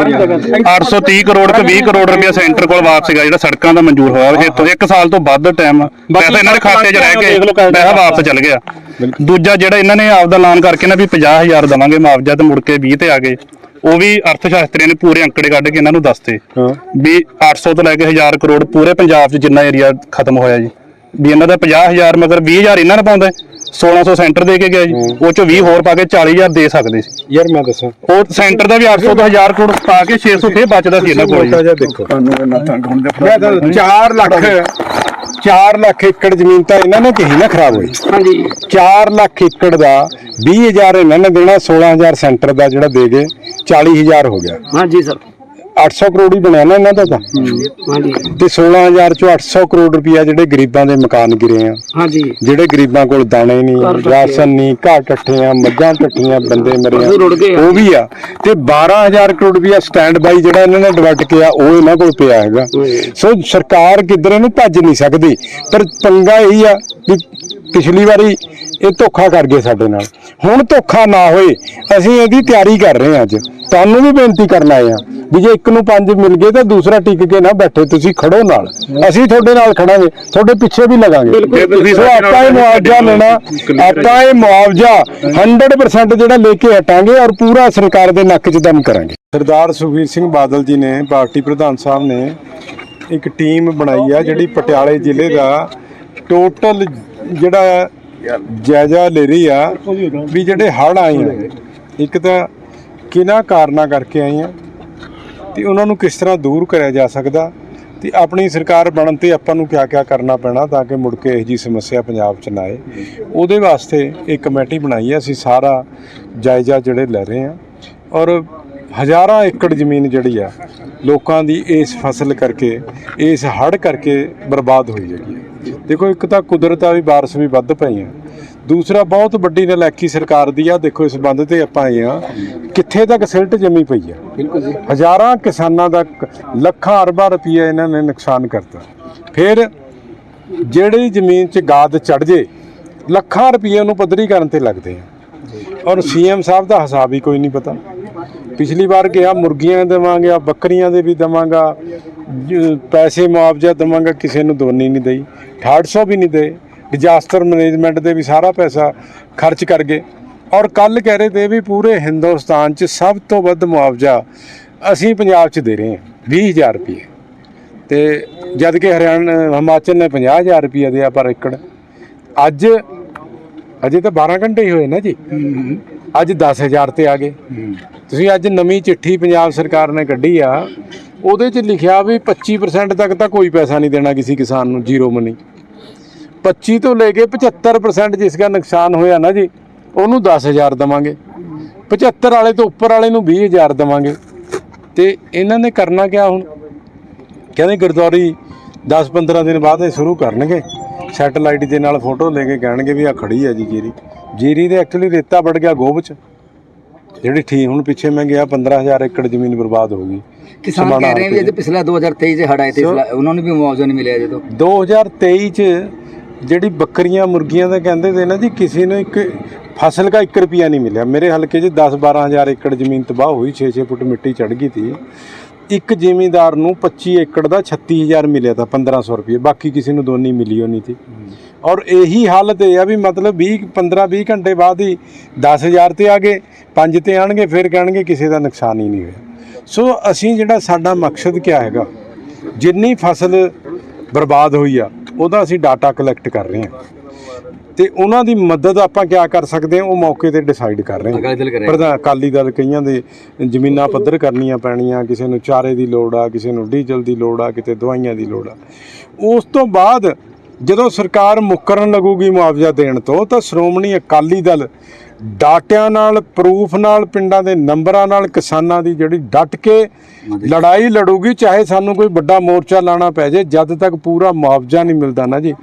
830 ਕਰੋੜ ਤੇ 20 ਕਰੋੜ ਰੁਪਇਆ ਸੈਂਟਰ ਕੋਲ ਵਾਪਸ ਸੀਗਾ ਜਿਹੜਾ ਸੜਕਾਂ ਦਾ ਮਨਜ਼ੂਰ ਹੋਇਆ। ਇਹ ਇੱਕ ਸਾਲ ਤੋਂ ਵੱਧ ਟਾਈਮ ਪੈਸਾ ਇਹਨਾਂ ਦੇ ਖਾਤੇ 'ਚ ਰਹਿ ਕੇ ਪੈਸਾ ਵਾਪਸ ਚੱਲ ਗਿਆ। ਦੂਜਾ ਜਿਹੜਾ ਇਹਨਾਂ ਨੇ ਆਪਦਾ ਐਲਾਨ ਕਰਕੇ ਨਾ ਵੀ 50000 ਦਵਾਂਗੇ ਮੁਆਵਜ਼ਾ ਤੇ ਮੁੜ ਕੇ 20 ਤੇ ਆ ਗਏ ਉਹ ਵੀ ਅਰਥ ਸ਼ਾਸਤਰੀਆਂ ਨੇ ਪੂਰੇ ਅੰਕੜੇ ਕੱਢ ਕੇ ਇਹਨਾਂ ਨੂੰ ਦੱਸਤੇ ਵੀ 800 ਤੋਂ ਲੈ ਕੇ 1000 ਕਰੋੜ ਪੂਰੇ ਪੰਜਾਬ 'ਚ ਜਿੰਨਾ ਏਰੀਆ ਖਤਮ ਹੋਇਆ ਜੀ। ਵੀ ਇਹਨਾਂ ਦਾ 50000 ਮਗਰ 20000 ਇਹਨਾਂ ਨੇ ਪਾਉਂਦਾ 1600 ਸੈਂਟਰ ਦੇ ਕੇ ਗਿਆ ਜੀ। ਉਹ ਚੋਂ 20 ਹੋਰ ਪਾ ਕੇ 40000 ਦੇ ਸਕਦੇ ਸੀ। ਯਾਰ ਮੈਂ ਦੱਸਾਂ। ਉਹ ਸੈਂਟਰ ਦਾ ਵੀ 800 ਤੋਂ 1000 ਕਰੋੜ ਪਾ ਕੇ 600 ਫੇਰ ਬਚਦਾ ਸੀ ਇਹਨਾਂ ਕੋਲ ਜੀ। ਜਿਹਾ ਦੇਖੋ। ਮੈਂ ਤਾਂ 4 ਲੱਖ 4 ਲੱਖ ਏਕੜ ਜ਼ਮੀਨ ਤਾਂ ਇਹਨਾਂ ਨੇ ਕਹੀ ਨਾ ਖਰਾਬ ਹੋਈ। ਹਾਂਜੀ। 4 ਲੱਖ ਏਕੜ ਦਾ 20000 ਇਹਨਾਂ ਨੇ ਦੇਣਾ 16000 ਸੈਂਟਰ ਦਾ ਜਿਹੜਾ ਦੇ ਗਏ 40000 ਹੋ ਗਿਆ। ਹਾਂਜੀ ਸਰ। 800 ਕਰੋੜ ਹੀ ਬਣਿਆ ਨਾ ਇਹਨਾਂ ਦਾ ਤਾਂ। ਹਾਂਜੀ। ਤੇ 16000 ਚੋਂ 800 ਕਰੋੜ ਰੁਪਇਆ ਜਿਹੜੇ ਗਰੀਬਾਂ ਦੇ ਮਕਾਨ ਗਿਰੇ ਆ। ਹਾਂਜੀ। ਜਿਹੜੇ ਗਰੀਬਾਂ ਕੋਲ ਦਾਣੇ ਨਹੀਂ ਰਾਸ਼ਨ ਨਹੀਂ ਘਰ ਟੱਠੀਆਂ ਮੱਝਾਂ ਟੱਠੀਆਂ ਬੰਦੇ ਮਰੇ ਆ। ਆ। ਉਹ ਵੀ ਆ। ਤੇ 12000 ਕਰੋੜ ਰੁਪਇਆ ਸਟੈਂਡ ਬਾਈ ਜਿਹੜਾ ਇਹਨਾਂ ਨੇ ਡਿਵੈਟ ਕਿਹਾ ਉਹ ਇਹਨਾਂ ਕੋਲ ਪਿਆ ਹੈਗਾ। ਸੋ ਸਰਕਾਰ ਕਿੱਧਰ ਨੂੰ ਭੱਜ ਨਹੀਂ ਸਕਦੀ। ਪਰ ਪੰਗਾ ਇਹੀ ਆ ਵੀ ਪਿਛਲੀ ਵਾਰੀ ਇਹ ਧੋਖਾ ਕਰ ਗਏ ਸਾਡੇ ਨਾਲ। ਹੁਣ ਧੋਖਾ ਨਾ ਹੋਏ ਅਸੀਂ ਇਹਦੀ ਤਿਆਰੀ ਕਰ ਰਹੇ ਹਾਂ ਅੱਜ। ਤੁਹਾਨੂੰ ਵੀ ਬੇਨਤੀ ਕਰਨ ਆਏ ਆ ਵੀ ਜੇ ਇੱਕ ਨੂੰ ਪੰਜ ਮਿਲ ਗਏ ਤਾਂ ਦੂਸਰਾ ਟਿਕ ਕੇ ਨਾ ਬੈਠੇ ਤੁਸੀਂ ਖੜੋ ਨਾਲ। ਅਸੀਂ ਤੁਹਾਡੇ ਨਾਲ ਖੜਾਂਗੇ ਤੁਹਾਡੇ ਪਿੱਛੇ ਵੀ ਲਗਾਂਗੇ। ਸੋ ਆਪਾਂ ਇਹ ਮੁਆਵਜ਼ਾ ਲੈਣਾ ਆਪਾਂ ਇਹ ਮੁਆਵਜ਼ਾ 100% ਜਿਹੜਾ ਲੈ ਕੇ ਹਟਾਂਗੇ ਔਰ ਪੂਰਾ ਸਰਕਾਰ ਦੇ ਨੱਕ 'ਚ ਦਮ ਕਰਾਂਗੇ। ਸਰਦਾਰ ਸੁਖਬੀਰ ਸਿੰਘ ਬਾਦਲ ਜੀ ਨੇ ਪਾਰਟੀ ਪ੍ਰਧਾਨ ਸਾਹਿਬ ਨੇ ਇੱਕ ਟੀਮ ਬਣਾਈ ਆ ਜਿਹੜੀ ਪਟਿਆਲੇ ਜ਼ਿਲ੍ਹੇ ਦਾ ਟੋਟਲ ਜਿਹੜਾ ਜਾਇਜ਼ਾ ਲੈ ਰਹੀ ਆ ਵੀ ਜਿਹੜੇ ਹੜ੍ਹ ਆਏ ਆ ਇੱਕ ਤਾਂ ਕਿਹਨਾਂ ਕਾਰਨਾਂ ਕਰਕੇ ਆਏ ਆ? ਤੇ ਉਹਨਾਂ ਨੂੰ ਕਿਸ ਤਰ੍ਹਾਂ ਦੂਰ ਕਰਿਆ ਜਾ ਸਕਦਾ ਤੇ ਆਪਣੀ ਸਰਕਾਰ ਬਣਨ ਤੇ ਆਪਾਂ ਨੂੰ ਕਿਆ ਕਿਆ ਕਰਨਾ ਪੈਣਾ ਤਾਂ ਕਿ ਮੁੜ ਕੇ ਇਹ ਜੀ ਸਮੱਸਿਆ ਪੰਜਾਬ 'ਚ ਨਾ ਆਏ। ਉਹਦੇ ਵਾਸਤੇ ਇੱਕ ਕਮੇਟੀ ਬਣਾਈ ਹੈ, ਅਸੀਂ ਸਾਰਾ ਜਾਇਜ਼ਾ ਜਿਹੜੇ ਲੈ ਰਹੇ ਹਾਂ ਔਰ ਹਜ਼ਾਰਾਂ ਏਕੜ ਜ਼ਮੀਨ ਜਿਹੜੀ ਆ, ਲੋਕਾਂ ਦੀ ਇਸ ਫਸਲ ਕਰਕੇ, ਇਸ ਹੜ੍ਹ ਕਰਕੇ ਬਰਬਾਦ ਹੋਈ ਹੈਗੀ ਹੈ। ਦੇਖੋ ਇੱਕ ਤਾਂ ਕੁਦਰਤ ਆ ਵੀ ਬਾਰਿਸ਼ ਵੀ ਵੱਧ ਪਈਆਂ ਦੂਸਰਾ ਬਹੁਤ ਵੱਡੀ ਨਲਾਇਕੀ ਸਰਕਾਰ ਦੀ ਆ ਦੇਖੋ ਇਸ ਬੰਦ ਤੇ ਆਪਾਂ ਆਏ ਆ ਕਿੱਥੇ ਤੱਕ ਸਿਲਟ ਜੰਮੀ ਪਈ ਆ? ਬਿਲਕੁਲ ਜੀ। ਹਜ਼ਾਰਾਂ ਕਿਸਾਨਾਂ ਦਾ ਕ- ਲੱਖਾਂ ਅਰਬਾਂ ਰੁਪਈਆ ਇਹਨਾਂ ਨੇ ਨੁਕਸਾਨ ਕਰਤਾ। ਫਿਰ ਜਿਹੜੀ ਜ਼ਮੀਨ 'ਚ ਗਾਦ ਚੜ ਜੇ ਲੱਖਾਂ ਰੁਪਈਏ ਉਹਨੂੰ ਪੱਧਰੀ ਕਰਨ ਤੇ ਲੱਗਦੇ ਆ। ਔਰ ਸੀਐਮ ਸਾਹਿਬ ਦਾ ਹਿਸਾਬ ਹੀ ਕੋਈ ਨਹੀਂ ਪਤਾ। ਪਿਛਲੀ ਵਾਰ ਕਿਹਾ ਮੁਰਗੀਆਂ ਦੇਵਾਂਗੇ ਆ ਬੱਕਰੀਆਂ ਦੇ ਵੀ ਦੇਵਾਂਗਾ ਜ- ਪੈਸੇ ਮੁਆਵਜ਼ਾ ਦੇਵਾਂਗਾ ਕਿਸੇ ਨੂੰ ਦੋਨੀ ਨਹੀਂ ਦਈ 850 ਵੀ ਨਹੀਂ ਦੇ। ਡਿਜ਼ਾਸਟਰ ਮੈਨੇਜਮੈਂਟ ਦੇ ਵੀ ਸਾਰਾ ਪੈਸਾ ਖਰਚ ਕਰ ਗਏ। ਔਰ ਕੱਲ ਕਹਿ ਰਹੇ ਤੇ ਵੀ ਪੂਰੇ ਹਿੰਦੁਸਤਾਨ 'ਚ ਸਭ ਤੋਂ ਵੱਧ ਮੁਆਵਜ਼ਾ ਅਸੀਂ ਪੰਜਾਬ 'ਚ ਦੇ ਰਹੇ ਹਾਂ 20000 ਰੁਪਏ। ਤੇ ਜਦ ਕਿ ਹਰਿਆਣਾ, ਹਿਮਾਚਲ ਨੇ 50000 ਰੁਪਏ ਦਿਆ ਪਰ ਏਕੜ। ਅੱਜ, ਅਜੇ ਤਾਂ 12 ਘੰਟੇ ਹੀ ਹੋਏ ਨਾ ਜੀ। ਅੱਜ 10000 ਤੇ ਆ ਗਏ। ਤੁਸੀਂ ਅੱਜ ਨਵੀਂ ਚਿੱਠੀ ਪੰਜਾਬ ਸਰਕਾਰ ਨੇ ਕੱਢੀ ਆ, ਉਹਦੇ 'ਚ ਲਿਖਿਆ ਵੀ 25% ਤੱਕ ਤਾਂ ਕੋਈ ਪੈਸਾ ਨਹੀਂ ਦੇਣਾ ਕਿਸੇ ਕਿਸਾਨ ਨੂੰ, ਜ਼ੀਰੋ ਮਨੀ 25 ਤੋਂ ਲੈ ਕੇ 75% ਜਿਸ ਦਾ ਨੁਕਸਾਨ ਹੋਇਆ ਨਾ ਜੀ ਉਹਨੂੰ 10000 ਦਵਾਂਗੇ। 75 ਵਾਲੇ ਤੋਂ ਉੱਪਰ ਵਾਲੇ ਨੂੰ 20000 ਦਵਾਂਗੇ। ਤੇ ਇਹਨਾਂ ਨੇ ਕਰਨਾ ਕਿਆ ਹੁਣ? ਕਹਿੰਦੇ ਗੁਰਦੁਆਰੀ 10-15 ਦਿਨ ਬਾਅਦ ਇਹ ਸ਼ੁਰੂ ਕਰਨਗੇ। ਸੈਟਲਾਈਟ ਦੇ ਨਾਲ ਫੋਟੋ ਲੈ ਕੇ ਕਹਿਣਗੇ ਵੀ ਆ ਖੜੀ ਹੈ ਜੀ ਜੀਰੀ। ਜੀਰੀ ਦੇ ਐਕਚੁਅਲੀ ਰੇਤਾ ਵੜ ਗਿਆ ਗੋਭ ਚ। ਜਿਹੜੀ ਠੀਕ ਹੁਣ ਪਿੱਛੇ ਮੈਂ ਗਿਆ 15000 ਏਕੜ ਜ਼ਮੀਨ ਬਰਬਾਦ ਹੋ ਗਈ। ਕਿਸਾਨ ਕਹਿ ਰਹੇ ਵੀ ਜੇ ਪਿਛਲਾ 2023 ਚ ਹੜ੍ਹ ਆਏ ਤੇ ਉਹਨਾਂ ਨੂੰ ਵੀ ਮੁਆਵਜ਼ਾ ਨਹੀਂ ਮਿਲਿਆ ਜਦੋਂ। 2023 ਚ ਜਿਹੜੀ ਬੱਕਰੀਆਂ, ਮੁਰਗੀਆਂ ਦਾ ਕਹਿੰਦੇ ਤੇ ਨਾ ਜੀ ਕਿਸੇ ਨੂੰ ਇੱਕ ਫਸਲ ਦਾ 1 ਰੁਪਿਆ ਨਹੀਂ ਮਿਲਿਆ। ਮੇਰੇ ਹਲਕੇ 'ਚ 10-12000 ਏਕੜ ਜ਼ਮੀਨ ਤਬਾਹ ਹੋਈ 6-6 ਫੁੱਟ ਮਿੱਟੀ ਚੜ ਗਈ ਸੀ। ਇੱਕ ਜ਼ਿਮੀਂਦਾਰ ਨੂੰ 25 ਏਕੜ ਦਾ 36000 ਮਿਲਿਆ ਤਾਂ 1500 ਰੁਪਏ ਬਾਕੀ ਕਿਸੇ ਨੂੰ ਦੋਨੀ ਮਿਲੀ ਹੋਣੀ ਸੀ। ਔਰ ਇਹੀ ਹਾਲਤ ਇਹ ਆ ਵੀ ਮਤਲਬ 20 15-20 ਘੰਟੇ ਬਾਅਦ ਹੀ 10000 ਤੇ ਆ ਗਏ, ਪੰਜ ਤੇ ਆਣਗੇ, ਫਿਰ ਕਹਿਣਗੇ ਕਿਸੇ ਦਾ ਨੁਕਸਾਨ ਹੀ ਨਹੀਂ ਹੋਇਆ। ਸੋ ਅਸੀਂ ਜਿਹੜਾ ਸਾਡਾ ਮਕਸਦ ਕੀ ਹੈਗਾ, ਜਿੰਨੀ ਫਸਲ ਬਰਬਾਦ ਹੋਈ ਆ ਉਹਦਾ ਅਸੀਂ ਡਾਟਾ ਕਲੈਕਟ ਕਰ ਰਹੇ ਹਾਂ। ਤੇ ਉਹਨਾਂ ਦੀ ਮਦਦ ਆਪਾਂ ਕਿਆ ਕਰ ਸਕਦੇ ਹਾਂ ਉਹ ਮੌਕੇ ਤੇ ਡਿਸਾਈਡ ਕਰ ਰਹੇ ਹਾਂ। ਪ੍ਰਧਾਨ ਅਕਾਲੀ ਦਲ ਕਈਆਂ ਦੇ ਜ਼ਮੀਨਾਂ ਪੱਧਰ ਕਰਨੀਆਂ ਪੈਣੀਆਂ ਕਿਸੇ ਨੂੰ ਚਾਰੇ ਦੀ ਲੋੜ ਆ ਕਿਸੇ ਨੂੰ ਡੀਜ਼ਲ ਦੀ ਲੋੜ ਆ ਕਿਤੇ ਦਵਾਈਆਂ ਦੀ ਲੋੜ ਆ। ਉਸ ਤੋਂ ਬਾਅਦ ਜਦੋਂ ਸਰਕਾਰ ਮੁੱਕਰਨ ਲੱਗੂਗੀ ਮੁਆਵਜ਼ਾ ਦੇਣ ਤੋਂ ਤਾਂ ਸ਼੍ਰੋਮਣੀ ਅਕਾਲੀ ਦਲ ਡਾਟਿਆਂ ਨਾਲ ਪ੍ਰੂਫ ਨਾਲ ਪਿੰਡਾਂ ਦੇ ਨੰਬਰਾਂ ਨਾਲ ਕਿਸਾਨਾਂ ਦੀ ਜਿਹੜੀ ਡਟ ਕੇ ਲੜਾਈ ਲੜੂਗੀ ਚਾਹੇ ਸਾਨੂੰ ਕੋਈ ਵੱਡਾ ਮੋਰਚਾ ਲਾਣਾ ਪੈ ਜੇ ਜਦ ਤੱਕ ਪੂਰਾ ਮੁਆਵਜ਼ਾ ਨਹੀਂ ਮਿਲਦਾ ਨਾ ਜੀ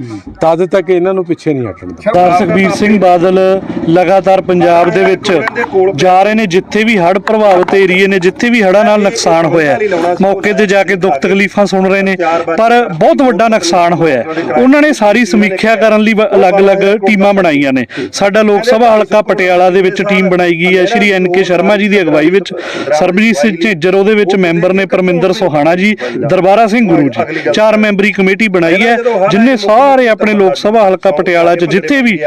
ਤਦ ਤੱਕ ਇਹਨਾਂ ਨੂੰ ਪਿੱਛੇ ਨਹੀਂ ਹਟਣ ਦਾ ਸੁਖਬੀਰ ਸਿੰਘ ਬਾਦਲ ਲਗਾਤਾਰ ਪੰਜਾਬ ਦੇ ਵਿੱਚ ਜਾ ਰਹੇ ਨੇ ਜਿੱਥੇ ਵੀ ਹੜ੍ਹ ਪ੍ਰਭਾਵਿਤ ਏਰੀਏ ਨੇ ਜਿੱਥੇ ਵੀ ਹੜ੍ਹਾਂ ਨਾਲ ਨੁਕਸਾਨ ਹੋਇਆ ਹੈ, ਮੌਕੇ ਤੇ ਜਾ ਕੇ ਦੁੱਖ ਤਕਲੀਫਾਂ ਸੁਣ ਰਹੇ ਨੇ ਪਰ ਬਹੁਤ ਵੱਡਾ ਨੁਕਸਾਨ ਹੋਇਆ। ਉਹਨਾਂ ਨੇ ਸਾਰੀ ਸਮੀਖਿਆ ਕਰਨ ਲਈ ਅਲੱਗ-ਅਲੱਗ ਟੀਮਾਂ ਬਣਾਈਆਂ ਨੇ। ਸਾਡਾ ਲੋਕ ਸਭਾ ਹਲਕਾ ਪਟਿਆਲਾ ਪਟਿਆਲਾ ਦੇ ਵਿੱਚ ਟੀਮ ਬਣਾਈ ਗਈ ਹੈ। ਸ਼੍ਰੀ ਐਨ ਕੇ ਸ਼ਰਮਾ ਜੀ ਦੀ ਅਗਵਾਈ ਵਿੱਚ ਸਰਬਜੀਤ ਸਿੰਘ ਝਿੱਜਰ ਉਹਦੇ ਵਿੱਚ ਮੈਂਬਰ ਨੇ ਪਰਮਿੰਦਰ ਸੋਹਾਣਾ ਜੀ ਦਰਬਾਰਾ ਸਿੰਘ ਗੁਰੂ ਜੀ। ਚਾਰ ਮੈਂਬਰੀ ਕਮੇਟੀ ਬਣਾਈ ਹੈ ਜਿਨਨੇ ਸਾਰੇ ਆਪਣੇ ਲੋਕ ਸਭਾ ਹਲਕਾ ਪਟਿਆਲਾ 'ਚ ਜਿੱਥੇ ਵੀ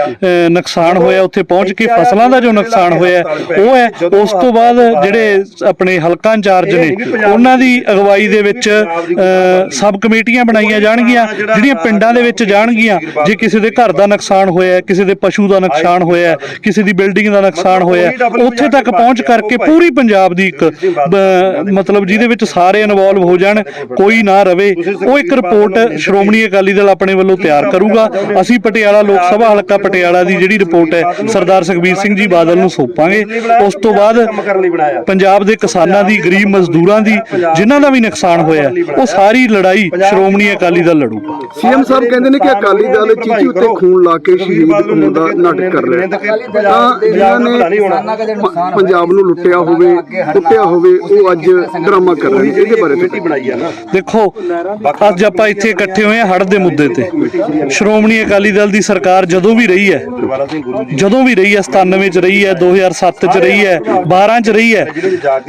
ਨੁਕਸਾਨ ਹੋਇਆ ਉੱਥੇ ਪਹੁੰਚ ਕੇ ਫਸਲਾਂ ਦਾ ਜੋ ਨੁਕਸਾਨ ਹੋਇਆ ਉਹ ਹੈ। ਉਸ ਤੋਂ ਬਾਅਦ ਜਿਹੜੇ ਆਪਣੇ ਹਲਕਾ ਇੰਚਾਰਜ ਨੇ ਉਹਨਾਂ ਦੀ ਅਗਵਾਈ ਦੇ ਵਿੱਚ ਅਹ, ਸਬ ਕਮੇਟੀਆਂ ਬਣਾਈਆਂ ਜਾਣਗੀਆਂ ਜਿਹੜੀਆਂ ਪਿੰਡਾਂ ਦੇ ਵਿੱਚ ਜਾਣਗੀਆਂ ਜੇ ਕਿਸੇ ਦੇ ਘਰ ਦਾ ਨੁਕਸਾਨ ਹੋਇਆ ਕਿਸੇ ਦੇ ਪਸ਼ੂ ਦਾ ਨੁਕਸਾਨ ਹੋਇਆ ਕਿਸੇ ਦੀ ਬਿਲਡਿੰਗ ਦਾ ਨੁਕਸਾਨ ਹੋਇਆ। ਉੱਥੇ ਤੱਕ ਪਹੁੰਚ ਕਰਕੇ ਪੂਰੀ ਪੰਜਾਬ ਦੀ ਇੱਕ ਮਤਲਬ ਜਿਹਦੇ ਵਿੱਚ ਸਾਰੇ ਇਨਵੋਲਵ ਹੋ ਜਾਣ ਕੋਈ ਨਾ ਰਵੇ ਉਹ ਇੱਕ ਰਿਪੋਰਟ ਸ਼੍ਰੋਮਣੀ ਅਕਾਲੀ ਦਲ ਆਪਣੇ ਵੱਲੋਂ ਤਿਆਰ ਕਰੂਗਾ। ਅਸੀਂ ਪਟਿਆਲਾ ਲੋਕ ਸਭਾ ਹਲਕਾ ਪਟਿਆਲਾ ਦੀ ਜਿਹੜੀ ਰਿਪੋਰਟ ਹੈ ਸਰਦਾਰ ਸੁਖਬੀਰ ਸਿੰਘ ਜੀ ਬਾਦਲ ਨੂੰ ਸੌਂਪਾਂਗੇ। ਉਸ ਤੋਂ ਬਾਅਦ ਪੰਜਾਬ ਦੇ ਕਿਸਾਨਾਂ ਦੀ ਗਰੀਬ ਮਜ਼ਦੂਰਾਂ ਦੀ ਜਿਨ੍ਹਾਂ ਦਾ ਵੀ ਨੁਕਸਾਨ ਹੋਇਆ ਉਹ ਸਾਰੀ ਲੜਾਈ ਸ਼੍ਰੋਮਣੀ ਅਕਾਲੀ ਦਲ ਲੜੂਗਾ ਸੀਐਮ ਸਾਹਿਬ ਕਹਿੰਦੇ ਨੇ ਕਿ ਅਕਾਲੀ ਦਲ ਚੀਚੀ ਉੱਤੇ ਖੂਨ ਲਾ ਕੇ ਸ਼ਹੀਦ ਹੋਣ ਦਾ ਨਾਟਕ ਕਰ ਰਿਹਾ। ਹੈ। ਤਾਂ ਜਿਨ੍ਹਾਂ ਨੇ ਪ- ਪੰਜਾਬ ਨੂੰ ਲੁੱਟਿਆ ਹੋਵੇ ਕੁੱਟਿਆ ਹੋਵੇ ਉਹ ਅੱਜ ਡਰਾਮਾ ਕਰ ਰਹੇ ਨੇ ਇਹਦੇ ਬਾਰੇ ਤੁਸੀਂ ਦੇਖੋ ਅੱਜ ਆਪਾਂ ਇੱਥੇ ਇਕੱਠੇ ਹੋਏ ਹਾਂ ਹੜ੍ਹ ਦੇ ਮੁੱਦੇ ਤੇ। ਸ਼੍ਰੋਮਣੀ ਅਕਾਲੀ ਦਲ ਦੀ ਸਰਕਾਰ ਜਦੋਂ ਵੀ ਰਹੀ ਹੈ ਜਦੋਂ ਵੀ ਰਹੀ ਹੈ 97 ਚ ਰਹੀ ਹੈ 2007 ਚ ਰਹੀ ਹੈ 12 ਚ ਰਹੀ ਹੈ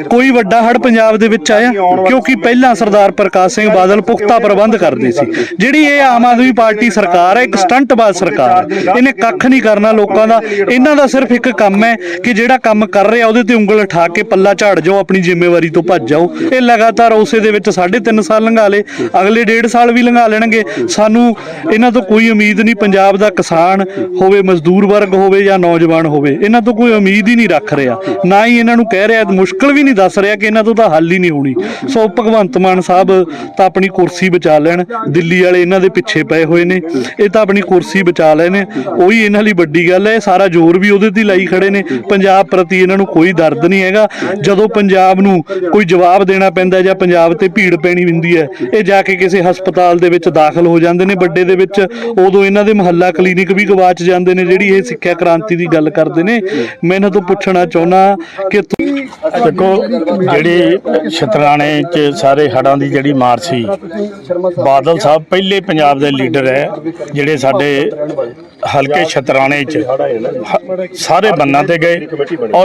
ਕੋਈ ਵੱਡਾ ਹੜ੍ਹ ਪੰਜਾਬ ਦੇ ਵਿੱਚ ਆਇਆ? ਕਿਉਂਕਿ ਪਹਿਲਾਂ ਸਰਦਾਰ ਪ੍ਰਕਾਸ਼ ਸਿੰਘ ਬਾਦਲ ਪੁਖਤਾ ਪ੍ਰਬੰਧ ਕਰਦੇ ਸੀ। ਜਿਹੜੀ ਇਹ ਆਮ ਆਦਮੀ ਪਾਰਟੀ ਸਰਕਾਰ ਹੈ ਇੱਕ ਸਟੰਟਬਾਜ਼ ਸਰਕਾਰ ਹੈ। ਇਹਨੇ ਕੱਖ ਨਹੀਂ ਕਰਨਾ ਲੋਕਾਂ ਦਾ। ਇਹਨਾਂ ਦਾ ਸਿਰਫ ਇੱਕ ਕੰਮ ਹੈ ਕਿ ਜਿਹੜਾ ਕੰਮ ਕਰ ਰਿਹਾ ਉਹਦੇ ਤੇ ਉਂਗਲ ਉਠਾ ਕੇ ਪੱਲਾ ਝਾੜ ਜਾਓ, ਆਪਣੀ ਜ਼ਿੰਮੇਵਾਰੀ ਤੋਂ ਭੱਜ ਜਾਓ। ਇਹ ਲਗਾਤਾਰ ਉਸੇ ਦੇ ਵਿੱਚ 3.5 ਸਾਲ ਲੰਘਾ ਲੇ ਅਗਲੇ 1.5 ਸਾਲ ਵੀ ਲੰਘਾ ਲੈਣਗੇ। ਸਾਨੂੰ ਇਹਨਾਂ ਤੋਂ ਕੋਈ ਉਮੀਦ ਨਹੀਂ ਪੰਜਾਬ ਦਾ ਕਿਸਾਨ ਹੋਵੇ, ਮਜ਼ਦੂਰ ਵਰਗ ਹੋਵੇ ਜਾਂ ਨੌਜਵਾਨ ਹੋਵੇ, ਇਹਨਾਂ ਤੋਂ ਕੋਈ ਉਮੀਦ ਹੀ ਨਹੀਂ ਰੱਖ ਰਿਹਾ। ਨਾ ਹੀ ਇਹਨਾਂ ਨੂੰ ਕਹਿ ਰਿਹਾ ਮੁਸ਼ਕਲ ਵੀ ਨਹੀਂ ਦੱਸ ਰਿਹਾ ਕਿ ਇਹਨਾਂ ਤੋਂ ਤਾਂ ਹੱਲ ਹੀ ਨਹੀਂ ਹੋਣੀ। ਸੋ ਭਗਵੰਤ ਮਾਨ ਸਾਹਿਬ ਤਾਂ ਆਪਣੀ ਕੁਰਸੀ ਬਚਾ ਲੈਣ, ਦਿੱਲੀ ਵਾਲੇ ਇਹਨਾਂ ਦੇ ਪਿੱਛੇ ਪਏ ਹੋਏ ਨੇ। ਇਹ ਤਾਂ ਆਪਣੀ ਕੁਰਸੀ ਬਚਾ ਲੈਣੇ ਉਹੀ ਇਹਨਾਂ ਲਈ ਵੱਡੀ ਗੱਲ ਹੈ ਸਾਰਾ ਜ਼ੋਰ ਵੀ ਉਹਦੇ ਤੇ ਲਾਈ ਖੜੇ ਨੇ। ਪੰਜਾਬ ਪ੍ਰਤੀ ਇਹਨਾਂ ਨੂੰ ਕੋਈ ਦਰਦ ਨਹੀਂ ਹੈਗਾ। ਜਦੋਂ ਪੰਜਾਬ ਨੂੰ ਕੋਈ ਜਵਾਬ ਦੇਣਾ ਪੈਂਦਾ ਜਾਂ ਪੰਜਾਬ ਤੇ ਭੀੜ ਪੈਣੀ ਹੁੰਦੀ ਹੈ, ਇਹ ਜਾ ਕੇ ਕਿਸੇ ਹਸਪਤਾਲ ਦੇ ਵਿੱਚ ਦਾਖਲ ਹੋ ਜਾਂਦੇ ਨੇ। ਵੱਡੇ ਦੇ ਵਿੱਚ ਉਦੋਂ ਇਹਨਾਂ ਦੇ ਮੁਹੱਲਾ ਕਲੀਨਿਕ ਵੀ ਗਵਾਚ ਜਾਂਦੇ ਨੇ, ਜਿਹੜੀ ਇਹ ਸਿੱਖਿਆ ਕ੍ਰਾਂਤੀ ਦੀ ਗੱਲ ਕਰਦੇ ਨੇ। ਮੈਂ ਇਹਨਾਂ ਤੋਂ ਪੁੱਛਣਾ ਚਾਹੁੰਦਾ ਕਿ ਦੇਖੋ, ਜਿਹੜੀ ਸ਼ਤਰਾਣੇ ਚ ਸਾਰੇ ਹੜਾਂ ਦੀ ਜਿਹੜੀ ਮਾਰ ਸੀ, ਬਾਦਲ ਸਾਹਿਬ ਪਹਿਲੇ ਪੰਜਾਬ ਦੇ ਲੀਡਰ ਹੈ, ਜਿਹੜੇ ਸਾਡੇ ਹਲਕੇ ਸ਼ਤਰਾਣੇ ਚ ਸਾਰੇ ਬੰਨਾਂ ਤੇ ਗਏ ਔਰ